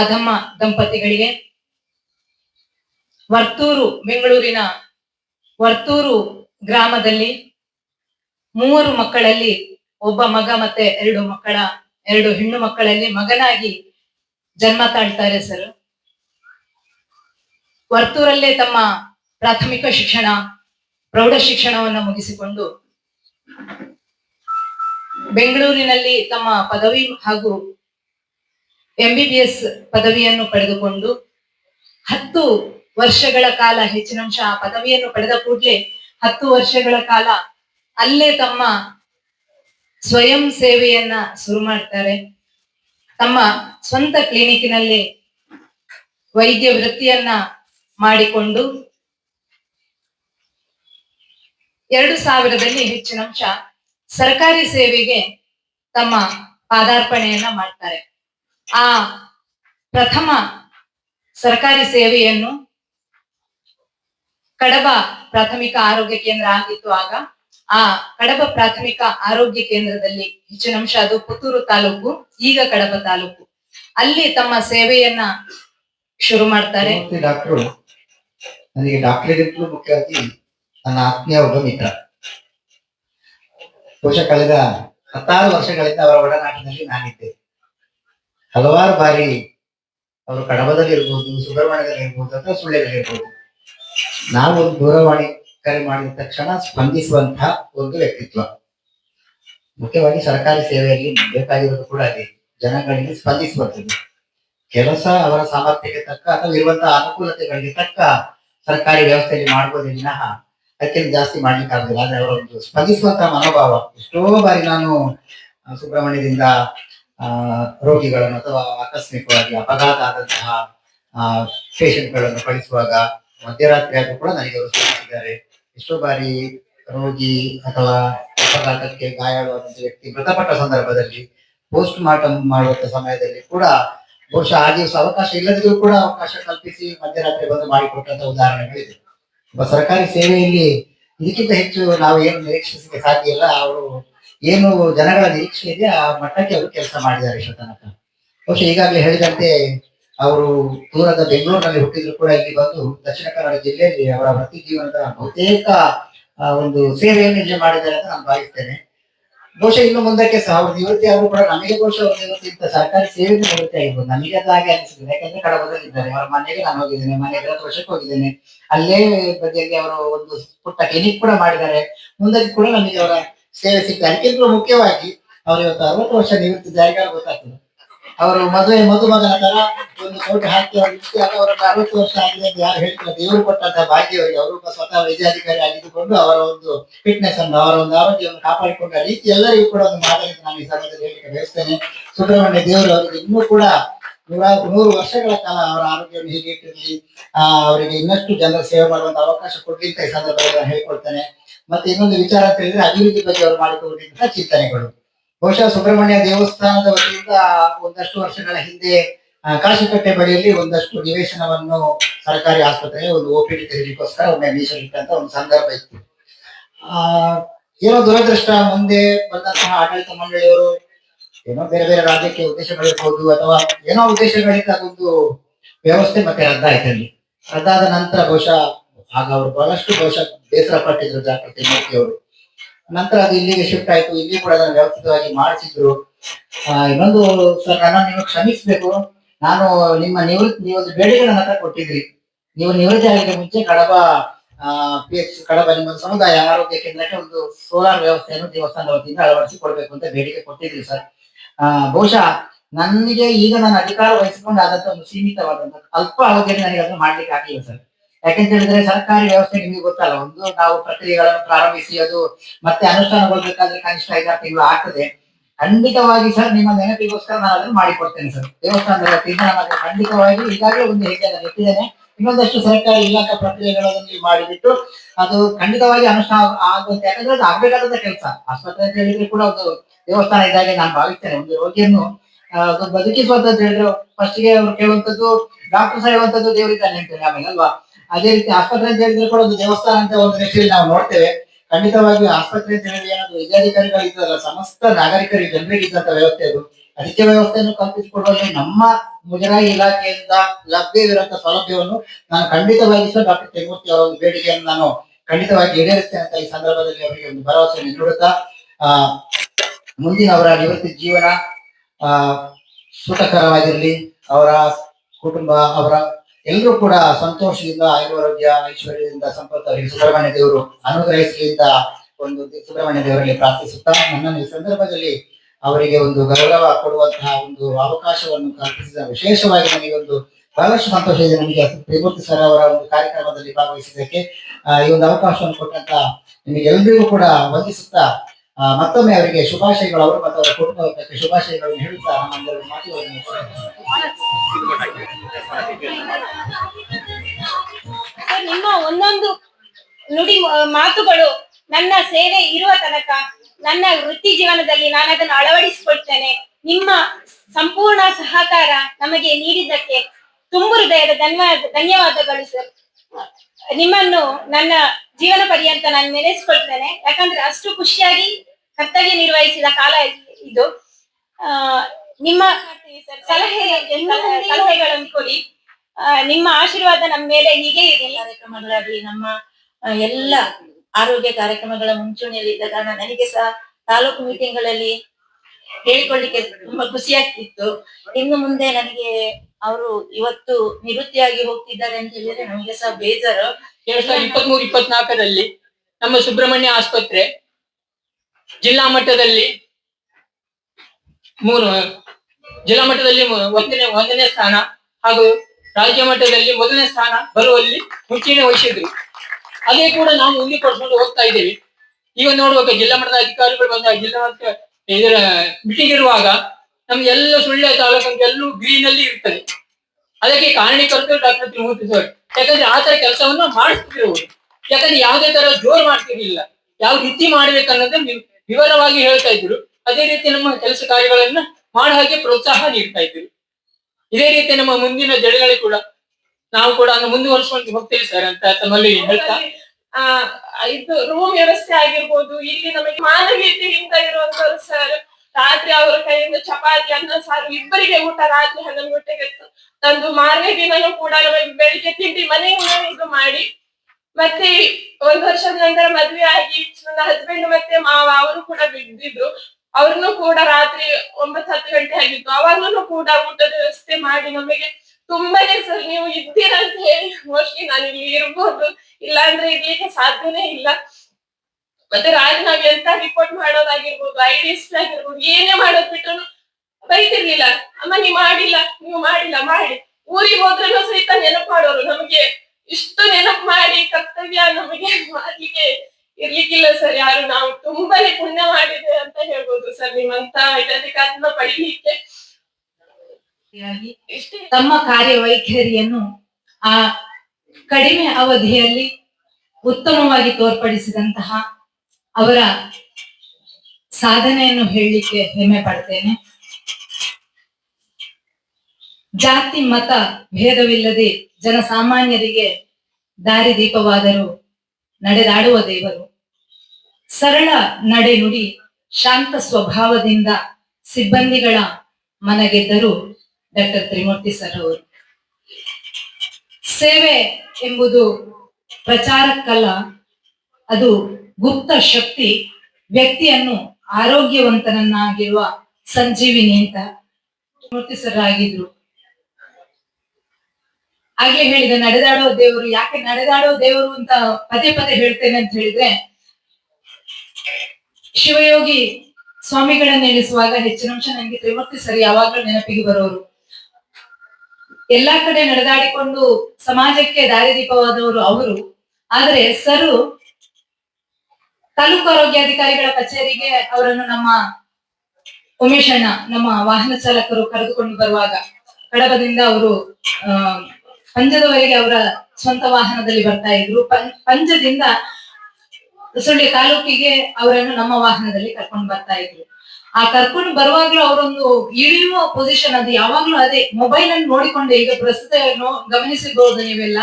ರಾಧಮ್ಮ ದಂಪತಿಗಳಿಗೆ. ವರ್ತೂರು, ಬೆಂಗಳೂರಿನ ವರ್ತೂರು ಗ್ರಾಮದಲ್ಲಿ ಮೂವರು ಮಕ್ಕಳಲ್ಲಿ ಒಬ್ಬ ಮಗ ಮತ್ತೆ ಎರಡು ಮಕ್ಕಳ, ಎರಡು ಹೆಣ್ಣು ಮಕ್ಕಳಲ್ಲಿ ಮಗನಾಗಿ ಜನ್ಮ ತಾಳ್ತಾರೆ ಸರ್. ವರ್ತೂರಲ್ಲೇ ತಮ್ಮ ಪ್ರಾಥಮಿಕ ಶಿಕ್ಷಣ, ಪ್ರೌಢ ಶಿಕ್ಷಣವನ್ನು ಮುಗಿಸಿಕೊಂಡು ಬೆಂಗಳೂರಿನಲ್ಲಿ ತಮ್ಮ ಪದವಿ ಹಾಗೂ ಎಂಬಿಬಿಎಸ್ ಪದವಿಯನ್ನು ಪಡೆದುಕೊಂಡು ಹತ್ತು ವರ್ಷಗಳ ಕಾಲ ಹೆಚ್ಚಿನಂಶ ಆ ಪದವಿಯನ್ನು ಪಡೆದ ಕೂಡಲೇ ಹತ್ತು ವರ್ಷಗಳ ಕಾಲ ಅಲ್ಲೇ ತಮ್ಮ ಸ್ವಯಂ ಸೇವೆಯನ್ನ ಶುರು ಮಾಡ್ತಾರೆ. ತಮ್ಮ ಸ್ವಂತ ಕ್ಲಿನಿಕ್ನಲ್ಲಿ ವೈದ್ಯ ವೃತ್ತಿಯನ್ನ ಮಾಡಿಕೊಂಡು ಎರಡು ಸಾವಿರದಲ್ಲಿ ಹೆಚ್ಚಿನಂಶ ಸರ್ಕಾರಿ ಸೇವೆಗೆ ತಮ್ಮ ಪಾದಾರ್ಪಣೆಯನ್ನ ಮಾಡ್ತಾರೆ. ಆ ಪ್ರಥಮ ಸರ್ಕಾರಿ ಸೇವೆಯನ್ನು ಕಡಬ ಪ್ರಾಥಮಿಕ ಆರೋಗ್ಯ ಕೇಂದ್ರ ಆಗಿತ್ತು ಆಗ. ಆ ಕಡಬ ಪ್ರಾಥಮಿಕ ಆರೋಗ್ಯ ಕೇಂದ್ರದಲ್ಲಿ ಹೆಚ್ಚಿನಂಶ ಅದು ಪುತ್ತೂರು ತಾಲೂಕು, ಈಗ ಕಡಬ ತಾಲೂಕು. ಅಲ್ಲಿ ತಮ್ಮ ಸೇವೆಯನ್ನ ಶುರು ಮಾಡ್ತಾರೆ. ಡಾಕ್ಟರ್, ನನಗೆ ಮುಖ್ಯವಾಗಿ ನನ್ನ ಆತ್ಮೀಯ ಒಬ್ಬ ಮಿತ್ರ. ಬಹುಶಃ ಕಳೆದ ಹತ್ತಾರು ವರ್ಷಗಳಿಂದ ಅವರ ಒಡನಾಟದಲ್ಲಿ ನಾನಿದ್ದೆ. ಹಲವಾರು ಬಾರಿ ಅವರು ಕಡಬದಲ್ಲಿ ಇರ್ಬೋದು, ಸುಬ್ರಹ್ಮಣ್ಯದಲ್ಲಿ ಇರ್ಬೋದು, ಅಥವಾ ಸುಳ್ಳ್ಯದಲ್ಲಿ ಇರ್ಬೋದು. ನಾವು ಒಂದು ದೂರವಾಣಿ ಕರೆ ಮಾಡಿದ ತಕ್ಷಣ ಸ್ಪಂದಿಸುವಂತಹ ಒಂದು ವ್ಯಕ್ತಿತ್ವ. ಮುಖ್ಯವಾಗಿ ಸರ್ಕಾರಿ ಸೇವೆಯಲ್ಲಿ ಬೇಕಾಗಿರೋದು ಕೂಡ ಅದೇ. ಜನಗಳಿಗೆ ಸ್ಪಂದಿಸುವಂಥದ್ದು. ಕೆಲಸ ಅವರ ಸಾಮರ್ಥ್ಯಕ್ಕೆ ತಕ್ಕ ಅಥವಾ ಇರುವಂತಹ ಅನುಕೂಲತೆಗಳಿಗೆ ತಕ್ಕ ಸರ್ಕಾರಿ ವ್ಯವಸ್ಥೆಯಲ್ಲಿ ಮಾಡ್ಬೋದು ವಿನಃ ಅದಕ್ಕಿಂತ ಜಾಸ್ತಿ ಮಾಡ್ಲಿಕ್ಕೆ ಆಗುದಿಲ್ಲ ಆದ್ರೆ ಅವರೊಂದು ಸ್ಪಂದಿಸುವಂತಹ ಮನೋಭಾವ. ಎಷ್ಟೋ ಬಾರಿ ನಾನು ಸುಬ್ರಹ್ಮಣ್ಯದಿಂದ ಆ, ರೋಗಿಗಳನ್ನು ಅಥವಾ ಆಕಸ್ಮಿಕವಾಗಿ ಅಪಘಾತ ಆದಂತಹ, ಆ, ಪೇಷಂಟ್ಗಳನ್ನು ಕಳಿಸುವಾಗ ಮಧ್ಯರಾತ್ರಿ ಆದರೂ ಕೂಡ ನನಗೆ ಅವರು ಸೂಚಿಸಿದ್ದಾರೆ. ಎಷ್ಟೋ ಬಾರಿ ರೋಗಿ ಅಥವಾ ಅಪಘಾತಕ್ಕೆ ಗಾಯಾಳುವಾದಂತ ವ್ಯಕ್ತಿ ಮೃತಪಟ್ಟ ಸಂದರ್ಭದಲ್ಲಿ ಪೋಸ್ಟ್ ಮಾರ್ಟಮ್ ಮಾಡುವಂತ ಸಮಯದಲ್ಲಿ ಕೂಡ ಬಹುಶಃ ಆ ದಿವಸ ಅವಕಾಶ ಇಲ್ಲದಿದ್ರೂ ಕೂಡ ಅವಕಾಶ ಕಲ್ಪಿಸಿ ಮಧ್ಯರಾತ್ರಿ ಬಂದು ಮಾಡಿಕೊಟ್ಟಂತ ಉದಾಹರಣೆಗಳಿದೆ. ಒಬ್ಬ ಸರ್ಕಾರಿ ಸೇವೆಯಲ್ಲಿ ಇದಕ್ಕಿಂತ ಹೆಚ್ಚು ನಾವು ಏನು ನಿರೀಕ್ಷಿಸಲಿಕ್ಕೆ ಸಾಧ್ಯ ಇಲ್ಲ. ಅವರು ಏನು ಜನಗಳ ನಿರೀಕ್ಷೆ ಇದೆ ಆ ಮಟ್ಟಕ್ಕೆ ಅವರು ಕೆಲಸ ಮಾಡಿದ್ದಾರೆ ಇಷ್ಟು ತನಕ ಬಹುಶಃ ಈಗಾಗಲೇ ಹೇಳಿದಂತೆ ಅವರು ದೂರದ ಬೆಂಗಳೂರಿನಲ್ಲಿ ಹುಟ್ಟಿದ್ರು ಕೂಡ ಇಲ್ಲಿ ಬಂದು ದಕ್ಷಿಣ ಕನ್ನಡ ಜಿಲ್ಲೆಯಲ್ಲಿ ಅವರ ವೃತ್ತಿ ಜೀವನದ ಬಹುತೇಕ ಒಂದು ಸೇವೆಯನ್ನು ಇಲ್ಲಿ ಮಾಡಿದ್ದಾರೆ ಅಂತ ನಾನು ಭಾವಿಸ್ತೇನೆ. ಬಹುಶಃ ಇನ್ನು ಮುಂದಕ್ಕೆ ಸಹ ಅವರು ನಿವೃತ್ತಿ ಆದರೂ ಕೂಡ ನಮಗೆ ಬಹುಶಃ ಅವರು ನಿವೃತ್ತಿ ಸರ್ಕಾರಿ ಸೇವೆ ನಿವೃತ್ತಿ ಆಗಿರ್ಬೋದು. ನಮಗೆ ಅದು ಹಾಗೆ ಅನಿಸಿದೆ ಯಾಕಂದ್ರೆ ಕಡಬದಲ್ಲಿದ್ದಾರೆ ಅವರ ಮನೆಗೆ ನಾನು ಹೋಗಿದ್ದೇನೆ. ಮನೆಗೆ ಹತ್ತು ವರ್ಷಕ್ಕೆ ಹೋಗಿದ್ದೇನೆ. ಅಲ್ಲೇ ಬದಿಯಲ್ಲಿ ಅವರು ಒಂದು ಪುಟ್ಟ ಕ್ಲಿನಿಕ್ ಕೂಡ ಮಾಡಿದ್ದಾರೆ. ಮುಂದಕ್ಕೆ ಕೂಡ ನಮಗೆ ಅವರ ಸೇವೆ ಸಿಗ್ತಾರೆ ಮುಖ್ಯವಾಗಿ ಅವರು ಇವತ್ತು ಅರವತ್ತು ವರ್ಷ ನಿವೃತ್ತಿ ಜಾರಿಗಾರ ಗೊತ್ತಾಗ್ತದೆ. ಅವರು ಮದುವೆ ಮದುಮಗನ ತರ ಒಂದು ಕೋಟಿ ಹಾಕಿ ಅವರನ್ನು ಅರವತ್ತು ವರ್ಷ ಆಗಿದೆ ಅಂತ ಯಾರು ಹೇಳ್ತಾರೆ? ದೇವರು ಕೊಟ್ಟಂತಹ ಭಾಗ್ಯ ಅವರಿಗೆ ಅವರು ಸ್ವತಃ ವೈದ್ಯಾಧಿಕಾರಿ ಆಗಿದ್ದುಕೊಂಡು ಅವರ ಒಂದು ಫಿಟ್ನೆಸ್ ಅನ್ನು, ಅವರ ಒಂದು ಆರೋಗ್ಯವನ್ನು ಕಾಪಾಡಿಕೊಂಡ ರೀತಿ ಎಲ್ಲರಿಗೂ ಕೂಡ ಒಂದು ಮಾದರಿ ನಾನು ಈ ಸಮಯದಲ್ಲಿ ಹೇಳಲಿಕ್ಕೆ ಬಯಸ್ತೇನೆ. ಸುಬ್ರಹ್ಮಣ್ಯ ದೇವರು ಅವರಿಗೆ ಇನ್ನೂ ಕೂಡ ನೂರ ನೂರು ವರ್ಷಗಳ ಕಾಲ ಅವರ ಆರೋಗ್ಯವನ್ನು ಹೀಗೆ ಇಟ್ಟಿರಲಿ. ಅವರಿಗೆ ಇನ್ನಷ್ಟು ಜನರ ಸೇವೆ ಮಾಡುವಂತ ಅವಕಾಶ ಕೊಡ್ಲಿ ಅಂತ ಈ ಸಂದರ್ಭದಲ್ಲಿ ನಾನು ಮತ್ತೆ ಇನ್ನೊಂದು ವಿಚಾರ ಅಂತ ಹೇಳಿದ್ರೆ ಅಭಿವೃದ್ಧಿ ಬಗ್ಗೆ ಅವರು ಮಾಡಿಕೊಂಡಿದ್ದ ಚಿಂತನೆಗಳು. ಬಹುಶಃ ಸುಬ್ರಹ್ಮಣ್ಯ ದೇವಸ್ಥಾನದ ವತಿಯಿಂದ ಒಂದಷ್ಟು ವರ್ಷಗಳ ಹಿಂದೆ ಕಾಶಿಕಟ್ಟೆ ಬಳಿಯಲ್ಲಿ ಒಂದಷ್ಟು ನಿವೇಶನವನ್ನು ಸರ್ಕಾರಿ ಆಸ್ಪತ್ರೆಗೆ ಒಂದು ಓಪಿಡಿ ತೆರಲಿಕ್ಕೋಸ್ಕರ ಒಮ್ಮೆ ಮೀಸಲಿಟ್ಟಂತ ಒಂದು ಸಂದರ್ಭ ಇತ್ತು. ಆ, ಏನೋ ದುರದೃಷ್ಟ, ಮುಂದೆ ಬಂದಂತಹ ಆಡಳಿತ ಮಂಡಳಿಯವರು ಏನೋ ಬೇರೆ ಬೇರೆ ರಾಜ್ಯಕ್ಕೆ ಉದ್ದೇಶಗಳಿರ್ಬೋದು ಅಥವಾ ಏನೋ ಉದ್ದೇಶಗಳಿಂದ ಅದೊಂದು ವ್ಯವಸ್ಥೆ ಮತ್ತೆ ರದ್ದಾಯ್ತು ಅಲ್ಲಿ. ರದ್ದಾದ ನಂತರ ಬಹುಶಃ ಆಗ ಅವರು ಬಹಳಷ್ಟು ಬಹುಶಃ ಬೇಸರ ಪಟ್ಟಿದ್ರು ಜಾಗೃತಿ ಮೂರ್ತಿ ಅವರು ನಂತರ ಅದು ಇಲ್ಲಿಗೆ ಶಿಫ್ಟ್ ಆಯ್ತು. ಇಲ್ಲಿ ಕೂಡ ಅದನ್ನು ವ್ಯವಸ್ಥಿತವಾಗಿ ಮಾಡಿಸಿದ್ರು. ಇನ್ನೊಂದು ಸರ್, ನನ್ನ ನೀವು ಕ್ಷಮಿಸಬೇಕು. ನಾನು ನಿಮ್ಮ ನಿವೃತ್ತಿ ನೀವೊಂದು ಬೇಡಿಕೆ ನನ್ನ ಹತ್ರ ಕೊಟ್ಟಿದ್ರಿ ನೀವು ನಿವೃತ್ತಿ ಆಗಲಿಕ್ಕೆ ಮುಂಚೆ ಕಡಬ ಪಿ ಎಚ್ ಕಡಬ ನಿಮ್ಮ ಸಮುದಾಯ ಆರೋಗ್ಯ ಕೇಂದ್ರಕ್ಕೆ ಒಂದು ಸೋಲಾರ್ ವ್ಯವಸ್ಥೆಯನ್ನು ದೇವಸ್ಥಾನದ ವತಿಯಿಂದ ಅಳವಡಿಸಿ ಕೊಡ್ಬೇಕು ಅಂತ ಬೇಡಿಕೆ ಕೊಟ್ಟಿದ್ರಿ ಸರ್. ಬಹುಶಃ ನನಗೆ ಈಗ ನಾನು ಅಧಿಕಾರ ವಹಿಸಿಕೊಂಡು ಆದಂತ ಒಂದು ಸೀಮಿತವಾದಂತ ಅಲ್ಪ ಅವಧಿಯಲ್ಲಿ ನನಗೆ ಅದನ್ನು ಮಾಡ್ಲಿಕ್ಕೆ ಆಗಲಿಲ್ಲ, ಸರ್. ಯಾಕೆಂತ ಹೇಳಿದ್ರೆ ಸರ್ಕಾರಿ ವ್ಯವಸ್ಥೆ ನಿಮಗೆ ಗೊತ್ತಲ್ಲ, ಒಂದು ನಾವು ಪ್ರಕ್ರಿಯೆಗಳನ್ನು ಪ್ರಾರಂಭಿಸಿ ಅದು ಮತ್ತೆ ಅನುಷ್ಠಾನಗೊಳ್ಬೇಕಾದ್ರೆ ಕನಿಷ್ಠ ಐದಾರು ತಿಂಗಳು ಆಗ್ತದೆ. ಖಂಡಿತವಾಗಿ ಸರ್, ನಿಮ್ಮ ನೆನಪಿಗೋಸ್ಕರ ನಾನು ಅದನ್ನು ಮಾಡಿಕೊಡ್ತೇನೆ ಸರ್. ದೇವಸ್ಥಾನದ ತೀರ್ಮಾನ ಖಂಡಿತವಾಗಿ ಈಗಾಗಲೇ ಒಂದು ಹೆಜ್ಜೆ ನಾನು ಎತ್ತಿದ್ದೇನೆ. ಇನ್ನೊಂದಷ್ಟು ಸರ್ಕಾರಿ ಇಲಾಖಾ ಪ್ರಕ್ರಿಯೆಗಳಲ್ಲಿ ಮಾಡಿಬಿಟ್ಟು ಅದು ಖಂಡಿತವಾಗಿ ಅನುಷ್ಠಾನ ಆಗುತ್ತೆ. ಯಾಕಂದ್ರೆ ಅದು ಆಗ್ಬೇಕಾದಂತ ಕೆಲಸ. ಆಸ್ಪತ್ರೆ ಅಂತ ಹೇಳಿದ್ರೆ ಕೂಡ ಒಂದು ದೇವಸ್ಥಾನ ಇದ್ದಾಗೆ ನಾನು ಭಾವಿಸ್ತೇನೆ. ಒಂದು ರೋಗಿಯನ್ನು ಬದುಕಿಸುವಂತದ್ದು ಹೇಳಿದ್ರೆ ಫಸ್ಟ್ಗೆ ಅವ್ರು ಕೇಳುವಂತದ್ದು ಡಾಕ್ಟರ್ ಹೇಳುವಂತದ್ದು ದೇವರಿದ್ದಾನೆ ಅಂತೇಳಿ ಆಮೇಲೆ ಅಲ್ವಾ? ಅದೇ ರೀತಿ ಆಸ್ಪತ್ರೆ ಅಂತ ಹೇಳಿದ್ರೆ ಕೂಡ ಒಂದು ದೇವಸ್ಥಾನ ಅಂತ ಒಂದು ದೃಷ್ಟಿಯಲ್ಲಿ ನಾವು ನೋಡ್ತೇವೆ. ಖಂಡಿತವಾಗಿ ಆಸ್ಪತ್ರೆ ಅಂತ ಹೇಳಿ ಏನಾದ್ರು ವೈದ್ಯಾಧಿಕಾರಿಗಳು ಸಮಸ್ತ ನಾಗರಿಕರಿಗೆ, ಜನರಿಗೆ ಇದ್ದಂತ ವ್ಯವಸ್ಥೆ ಅದು. ಅದಕ್ಕೆ ವ್ಯವಸ್ಥೆಯನ್ನು ಕಲ್ಪಿಸಿಕೊಡುವಲ್ಲಿ ನಮ್ಮ ಮುಜರಾಯಿ ಇಲಾಖೆಯಿಂದ ಲಭ್ಯವಿರುವಂತಹ ಸೌಲಭ್ಯವನ್ನು ನಾನು ಖಂಡಿತವಾಗಿ ಸಹ ಡಾಕ್ಟರ್ ತ್ರಿಮೂರ್ತಿ ಅವರ ಒಂದು ಬೇಡಿಕೆಯನ್ನು ನಾನು ಖಂಡಿತವಾಗಿ ಈಡೇರಿಸ್ತೇನೆ ಅಂತ ಈ ಸಂದರ್ಭದಲ್ಲಿ ಅವರಿಗೆ ಒಂದು ಭರವಸೆಯನ್ನು ನೀಡುತ್ತಾ, ಆ, ಮುಂದಿನ ಅವರ ನಿವೃತ್ತಿ ಜೀವನ, ಆ, ಸುಖಕರವಾಗಿರಲಿ, ಅವರ ಕುಟುಂಬ, ಅವರ ಎಲ್ಲರೂ ಕೂಡ ಸಂತೋಷದಿಂದ ಆಯುರಾರೋಗ್ಯ ಐಶ್ವರ್ಯದಿಂದ, ಸಂಪತ್ತು ಸುಬ್ರಹ್ಮಣ್ಯ ದೇವರು ಅನುಗ್ರಹಿಸಲಿ ಅಂತ ಒಂದು ಸುಬ್ರಹ್ಮಣ್ಯ ದೇವರಲ್ಲಿ ಪ್ರಾರ್ಥಿಸುತ್ತಾ ನನ್ನ ಈ ಸಂದರ್ಭದಲ್ಲಿ ಅವರಿಗೆ ಒಂದು ಗೌರವ ಕೊಡುವಂತಹ ಒಂದು ಅವಕಾಶವನ್ನು ಕಲ್ಪಿಸಿದ ವಿಶೇಷವಾಗಿ ನನಗೆ ಒಂದು ಬಹಳಷ್ಟು ಸಂತೋಷ ಇದೆ. ನನಗೆ ತ್ರಿಮೂರ್ತಿ ಸರ್ ಅವರ ಒಂದು ಕಾರ್ಯಕ್ರಮದಲ್ಲಿ ಭಾಗವಹಿಸಿದ್ದಕ್ಕೆ ಈ ಒಂದು ಅವಕಾಶವನ್ನು ಕೊಟ್ಟಂತ ನಿಮಗೆ ಎಲ್ರಿಗೂ ಕೂಡ ವಂದಿಸುತ್ತಾ ಮತ್ತೊಮ್ಮೆ ಅವರಿಗೆ ಶುಭಾಶಯಗಳು. ಅವರು ಮತ್ತು ಅವರ ಕುಟುಂಬಕ್ಕೆ ಶುಭಾಶಯಗಳನ್ನು ಹೇಳುತ್ತಾ ನಮ್ಮೆಲ್ಲರೂ ಮಾತುಗಳನ್ನು ನಿಮ್ಮ ಒಂದೊಂದು ನುಡಿ ಮಾತುಗಳು ನನ್ನ ಸೇವೆ ಇರುವ ತನಕ, ನನ್ನ ವೃತ್ತಿ ಜೀವನದಲ್ಲಿ ನಾನು ಅದನ್ನು ಅಳವಡಿಸಿಕೊಳ್ತೇನೆ. ನಿಮ್ಮ ಸಂಪೂರ್ಣ ಸಹಕಾರ ನಮಗೆ ನೀಡಿದ್ದಕ್ಕೆ ತುಂಬು ಹೃದಯದ ಧನ್ಯವಾದ ಧನ್ಯವಾದಗಳು, ಸರ್. ನಿಮ್ಮನ್ನು ನನ್ನ ಜೀವನ ಪರ್ಯಂತ ನಾನು ನೆನೆಸ್ಕೊಳ್ತೇನೆ. ಯಾಕಂದ್ರೆ ಅಷ್ಟು ಖುಷಿಯಾಗಿ ಕರ್ತವ್ಯ ನಿರ್ವಹಿಸಿದ ಕಾಲ ಇದು. ಆ, ನಿಮ್ಮ ಸಲಹೆ ಸಲಹೆಗಳನ್ನು ಕೊಡಿ. ಆ, ನಿಮ್ಮ ಆಶೀರ್ವಾದ ನಮ್ಮ ಮೇಲೆ ಹೀಗೆ ಇದೆ. ಕಾರ್ಯಕ್ರಮಗಳಾಗ್ಲಿ ನಮ್ಮ ಎಲ್ಲ ಆರೋಗ್ಯ ಕಾರ್ಯಕ್ರಮಗಳ ಮುಂಚೂಣಿಯಲ್ಲಿ ಇದ್ದ ಕಾರಣ ನನಗೆ ಸಹ ತಾಲೂಕು ಮೀಟಿಂಗ್ಗಳಲ್ಲಿ ಹೇಳಿಕೊಳ್ಳಿಕ್ಕೆ ತುಂಬಾ ಖುಷಿ ಆಗ್ತಿತ್ತು ಇನ್ನು ಮುಂದೆ ನನಗೆ ಅವರು ಇವತ್ತು ನಿವೃತ್ತಿಯಾಗಿ ಹೋಗ್ತಿದ್ದಾರೆ ಅಂತ ಹೇಳಿದ್ರೆ ನಮಗೆ ಸಹ ಬೇಜಾರು. ಎರಡ್ ಸಾವಿರದ ಇಪ್ಪತ್ಮೂರು ಇಪ್ಪತ್ನಾಲ್ಕರಲ್ಲಿ ನಮ್ಮ ಸುಬ್ರಹ್ಮಣ್ಯ ಆಸ್ಪತ್ರೆ ಜಿಲ್ಲಾ ಮಟ್ಟದಲ್ಲಿ ಮೂರು, ಜಿಲ್ಲಾ ಮಟ್ಟದಲ್ಲಿ ಒಂದನೇ ಒಂದನೇ ಸ್ಥಾನ ಹಾಗೂ ರಾಜ್ಯ ಮಟ್ಟದಲ್ಲಿ ಮೊದಲನೇ ಸ್ಥಾನ ಬರುವಲ್ಲಿ ಮುಂಚೆನೆ ವಹಿಸಿದ್ರು. ಅದೇ ಕೂಡ ನಾವು ಮುಂದುವರಿಸಿಕೊಂಡು ಹೋಗ್ತಾ ಇದ್ದೇವೆ. ಈಗ ನೋಡುವಾಗ ಜಿಲ್ಲಾ ಮಟ್ಟದ ಅಧಿಕಾರಿಗಳು ಬಂದಾಗ ಜಿಲ್ಲಾ ಮಟ್ಟ ಇದರ ಮೀಟಿಂಗ್ ಇರುವಾಗ ನಮ್ಗೆ ಎಲ್ಲ ಸುಳ್ಯ ತಾಲೂಕು ಎಲ್ಲೂ ಗ್ರೀನ್ ಅಲ್ಲಿ ಇರ್ತದೆ. ಅದಕ್ಕೆ ಕಾರಣೀಕರ್ತರು ಡಾಕ್ಟರ್ ತ್ರಿಮೂರ್ತಿ ಸರ್. ಯಾಕಂದ್ರೆ ಆ ತರ ಕೆಲಸವನ್ನ ಮಾಡಿಸ್ತಿದ್ರು ಯಾಕಂದ್ರೆ ಯಾವುದೇ ತರ ಜೋರ್ ಮಾಡ್ತಿರ್ಲಿಲ್ಲ. ಯಾವ ರೀತಿ ಮಾಡ್ಬೇಕನ್ನೋದನ್ನ ವಿ- ವಿವರವಾಗಿ ಹೇಳ್ತಾ ಇದ್ರು. ಅದೇ ರೀತಿ ನಮ್ಮ ಕೆಲಸ ಕಾರ್ಯಗಳನ್ನ ಮಾಡೋ ಹಾಗೆ ಪ್ರೋತ್ಸಾಹ ನೀಡ್ತಾ ಇದ್ರು. ಇದೇ ರೀತಿ ನಮ್ಮ ಮುಂದಿನ ಜಡಗಳಿ ಕೂಡ ನಾವು ಕೂಡ ಮುಂದುವರಿಸ್ಕೊಂಡು ಹೋಗ್ತೇವೆ ಸರ್ ಅಂತ ತಮ್ಮಲ್ಲಿ ಹೇಳ್ತಾ. ಆ, ಇದು ರೂಮ್ ವ್ಯವಸ್ಥೆ ಆಗಿರ್ಬೋದು, ಇಲ್ಲಿ ನಮಗೆ ಮಾನವೀಯತೆಯಿಂದ ಇರುವಂತವ್ರು ಸರ್ ರಾತ್ರಿ ಅವರ ಕೈಯಿಂದ ಚಪಾತಿ, ಅನ್ನ, ಸಾರು, ಇಬ್ಬರಿಗೆ ಊಟ, ರಾತ್ರಿ ಹನ್ನೊಂದು ಗಂಟೆಗೆ ತಂದು ಮಾರನೇ ದಿನನೂ ಕೂಡ ನಮಗೆ ಬೆಳಿಗ್ಗೆ ತಿಂಡಿ ಮನೆಯಿಂದ ಇದು ಮಾಡಿ ಮತ್ತೆ ಒಂದ್ ವರ್ಷದ ನಂತರ ಮದ್ವೆ ಆಗಿ ನನ್ನ ಹಸ್ಬೆಂಡ್ ಮತ್ತೆ ಮಾವ ಅವರು ಕೂಡ ಬಿದ್ದಿದ್ರು. ಅವ್ರನ್ನು ಕೂಡ ರಾತ್ರಿ ಒಂಬತ್ತು ಹತ್ತು ಗಂಟೆ ಆಗಿತ್ತು. ಅವಾಗ್ಲೂ ಕೂಡ ಊಟದ ವ್ಯವಸ್ಥೆ ಮಾಡಿ ನಮಗೆ ತುಂಬಾನೇ ಸರ್, ನೀವು ಇದ್ದೀರಾ ಅಂತ ಹೇಳಿ ಮೋಸ್ಟ್ಲಿ ನಾನು ಇಲ್ಲಿ ಇರ್ಬೋದು. ಇಲ್ಲ ಅಂದ್ರೆ ಇರ್ಲಿಕ್ಕೆ ಸಾಧ್ಯನೇ ಇಲ್ಲ. ಮತ್ತೆ ರಾಜ್ ನಾವ್ ಎಂತ ರಿಪೋರ್ಟ್ ಮಾಡೋದಾಗಿರ್ಬೋದು ಐಡಿಸ್ ಆಗಿರ್ಬೋದು, ಏನೇ ಮಾಡೋದ್ ಬಿಟ್ರು ಬೈತಿರ್ಲಿಲ್ಲ. ಅಮ್ಮ, ನೀವ್ ಮಾಡಿಲ್ಲ, ನೀವು ಮಾಡಿಲ್ಲ, ಮಾಡಿ. ಊರಿಗೆ ಹೋದ್ರೂ ಸಹಿತ ನೆನಪು ಮಾಡೋರು ನಮಗೆ. ಇಷ್ಟು ನೆನಪು ಮಾಡಿ, ಕರ್ತವ್ಯ ನಮಗೆ ಮಾಡ್ಲಿಕ್ಕೆ ಇರ್ಲಿಕ್ಕಿಲ್ಲ ಸರ್. ಯಾರು ನಾವು ತುಂಬಾನೇ ಪುಣ್ಯ ಮಾಡಿದೆ ಅಂತ ಹೇಳ್ಬೋದು ಸರ್. ನಿಮ್ಮಂತ ಪಡೀಲಿಕ್ಕೆ ಇಷ್ಟೇ ತಮ್ಮ ಕಾರ್ಯವೈಖರಿಯನ್ನು ಆ ಕಡಿಮೆ ಅವಧಿಯಲ್ಲಿ ಉತ್ತಮವಾಗಿ ತೋರ್ಪಡಿಸಿದಂತಹ ಅವರ ಸಾಧನೆಯನ್ನು ಹೇಳಲಿಕ್ಕೆ ಹೆಮ್ಮೆ ಪಡ್ತೇನೆ. ಜಾತಿ, ಮತ ಭೇದವಿಲ್ಲದೆ ಜನಸಾಮಾನ್ಯರಿಗೆ ದಾರಿದೀಪವಾದರು ನಡೆದಾಡುವ ದೇವರು. ಸರಳ ನಡೆ ನುಡಿ ಶಾಂತ ಸ್ವಭಾವದಿಂದ ಸಿಬ್ಬಂದಿಗಳ ಮನಗೆದ್ದರು ಡಾಕ್ಟರ್ ತ್ರಿಮೂರ್ತಿ ಸರ್ ಅವರು. ಸೇವೆ ಎಂಬುದು ಪ್ರಚಾರಕ್ಕಲ್ಲ, ಅದು ಗುಪ್ತ ಶಕ್ತಿ, ವ್ಯಕ್ತಿಯನ್ನು ಆರೋಗ್ಯವಂತನನ್ನಾಗಿರುವ ಸಂಜೀವಿನಿ ಅಂತ ತ್ರಿಮೂರ್ತಿ ಸರ್ ಆಗಿದ್ರು. ಆಗ್ಲೇ ಹೇಳಿದ, ನಡೆದಾಡೋ ದೇವರು, ಯಾಕೆ ನಡೆದಾಡೋ ದೇವರು ಅಂತ ಪದೇ ಪದೇ ಹೇಳ್ತೇನೆ ಅಂತ ಹೇಳಿದ್ರೆ, ಶಿವಯೋಗಿ ಸ್ವಾಮಿಗಳನ್ನ ಎಣಿಸುವಾಗ ಹೆಚ್ಚಿನ ಅಂಶ ನನಗೆ ತ್ರಿಮೂರ್ತಿ ಸರಿ ಯಾವಾಗಲೂ ನೆನಪಿಗೆ ಬರೋರು. ಎಲ್ಲಾ ಕಡೆ ನಡೆದಾಡಿಕೊಂಡು ಸಮಾಜಕ್ಕೆ ದಾರಿದೀಪವಾದವರು ಅವರು. ಆದ್ರೆ ಸರು ತಾಲೂಕು ಆರೋಗ್ಯಾಧಿಕಾರಿಗಳ ಕಚೇರಿಗೆ ಅವರನ್ನು ನಮ್ಮ ಉಮೇಶಣ್ಣ, ನಮ್ಮ ವಾಹನ ಚಾಲಕರು ಕರೆದುಕೊಂಡು ಬರುವಾಗ ಕಡಬದಿಂದ ಅವರು ಪಂಜದವರೆಗೆ ಅವರ ಸ್ವಂತ ವಾಹನದಲ್ಲಿ ಬರ್ತಾ ಇದ್ರು. ಪಂಜದಿಂದ ಸುಳ್ಯ ತಾಲೂಕಿಗೆ ಅವರನ್ನು ನಮ್ಮ ವಾಹನದಲ್ಲಿ ಕರ್ಕೊಂಡು ಬರ್ತಾ ಇದ್ರು. ಆ ಕರ್ಕೊಂಡು ಬರುವಾಗ್ಲೂ ಅವರೊಂದು ಇಳಿಯುವ ಪೊಸಿಷನ್ ಅದು ಯಾವಾಗ್ಲೂ ಅದೇ. ಮೊಬೈಲ್ ಅನ್ನು ನೋಡಿಕೊಂಡೆ ಈಗ ಪ್ರಸ್ತುತ ಗಮನಿಸಬಹುದು ನೀವೆಲ್ಲ.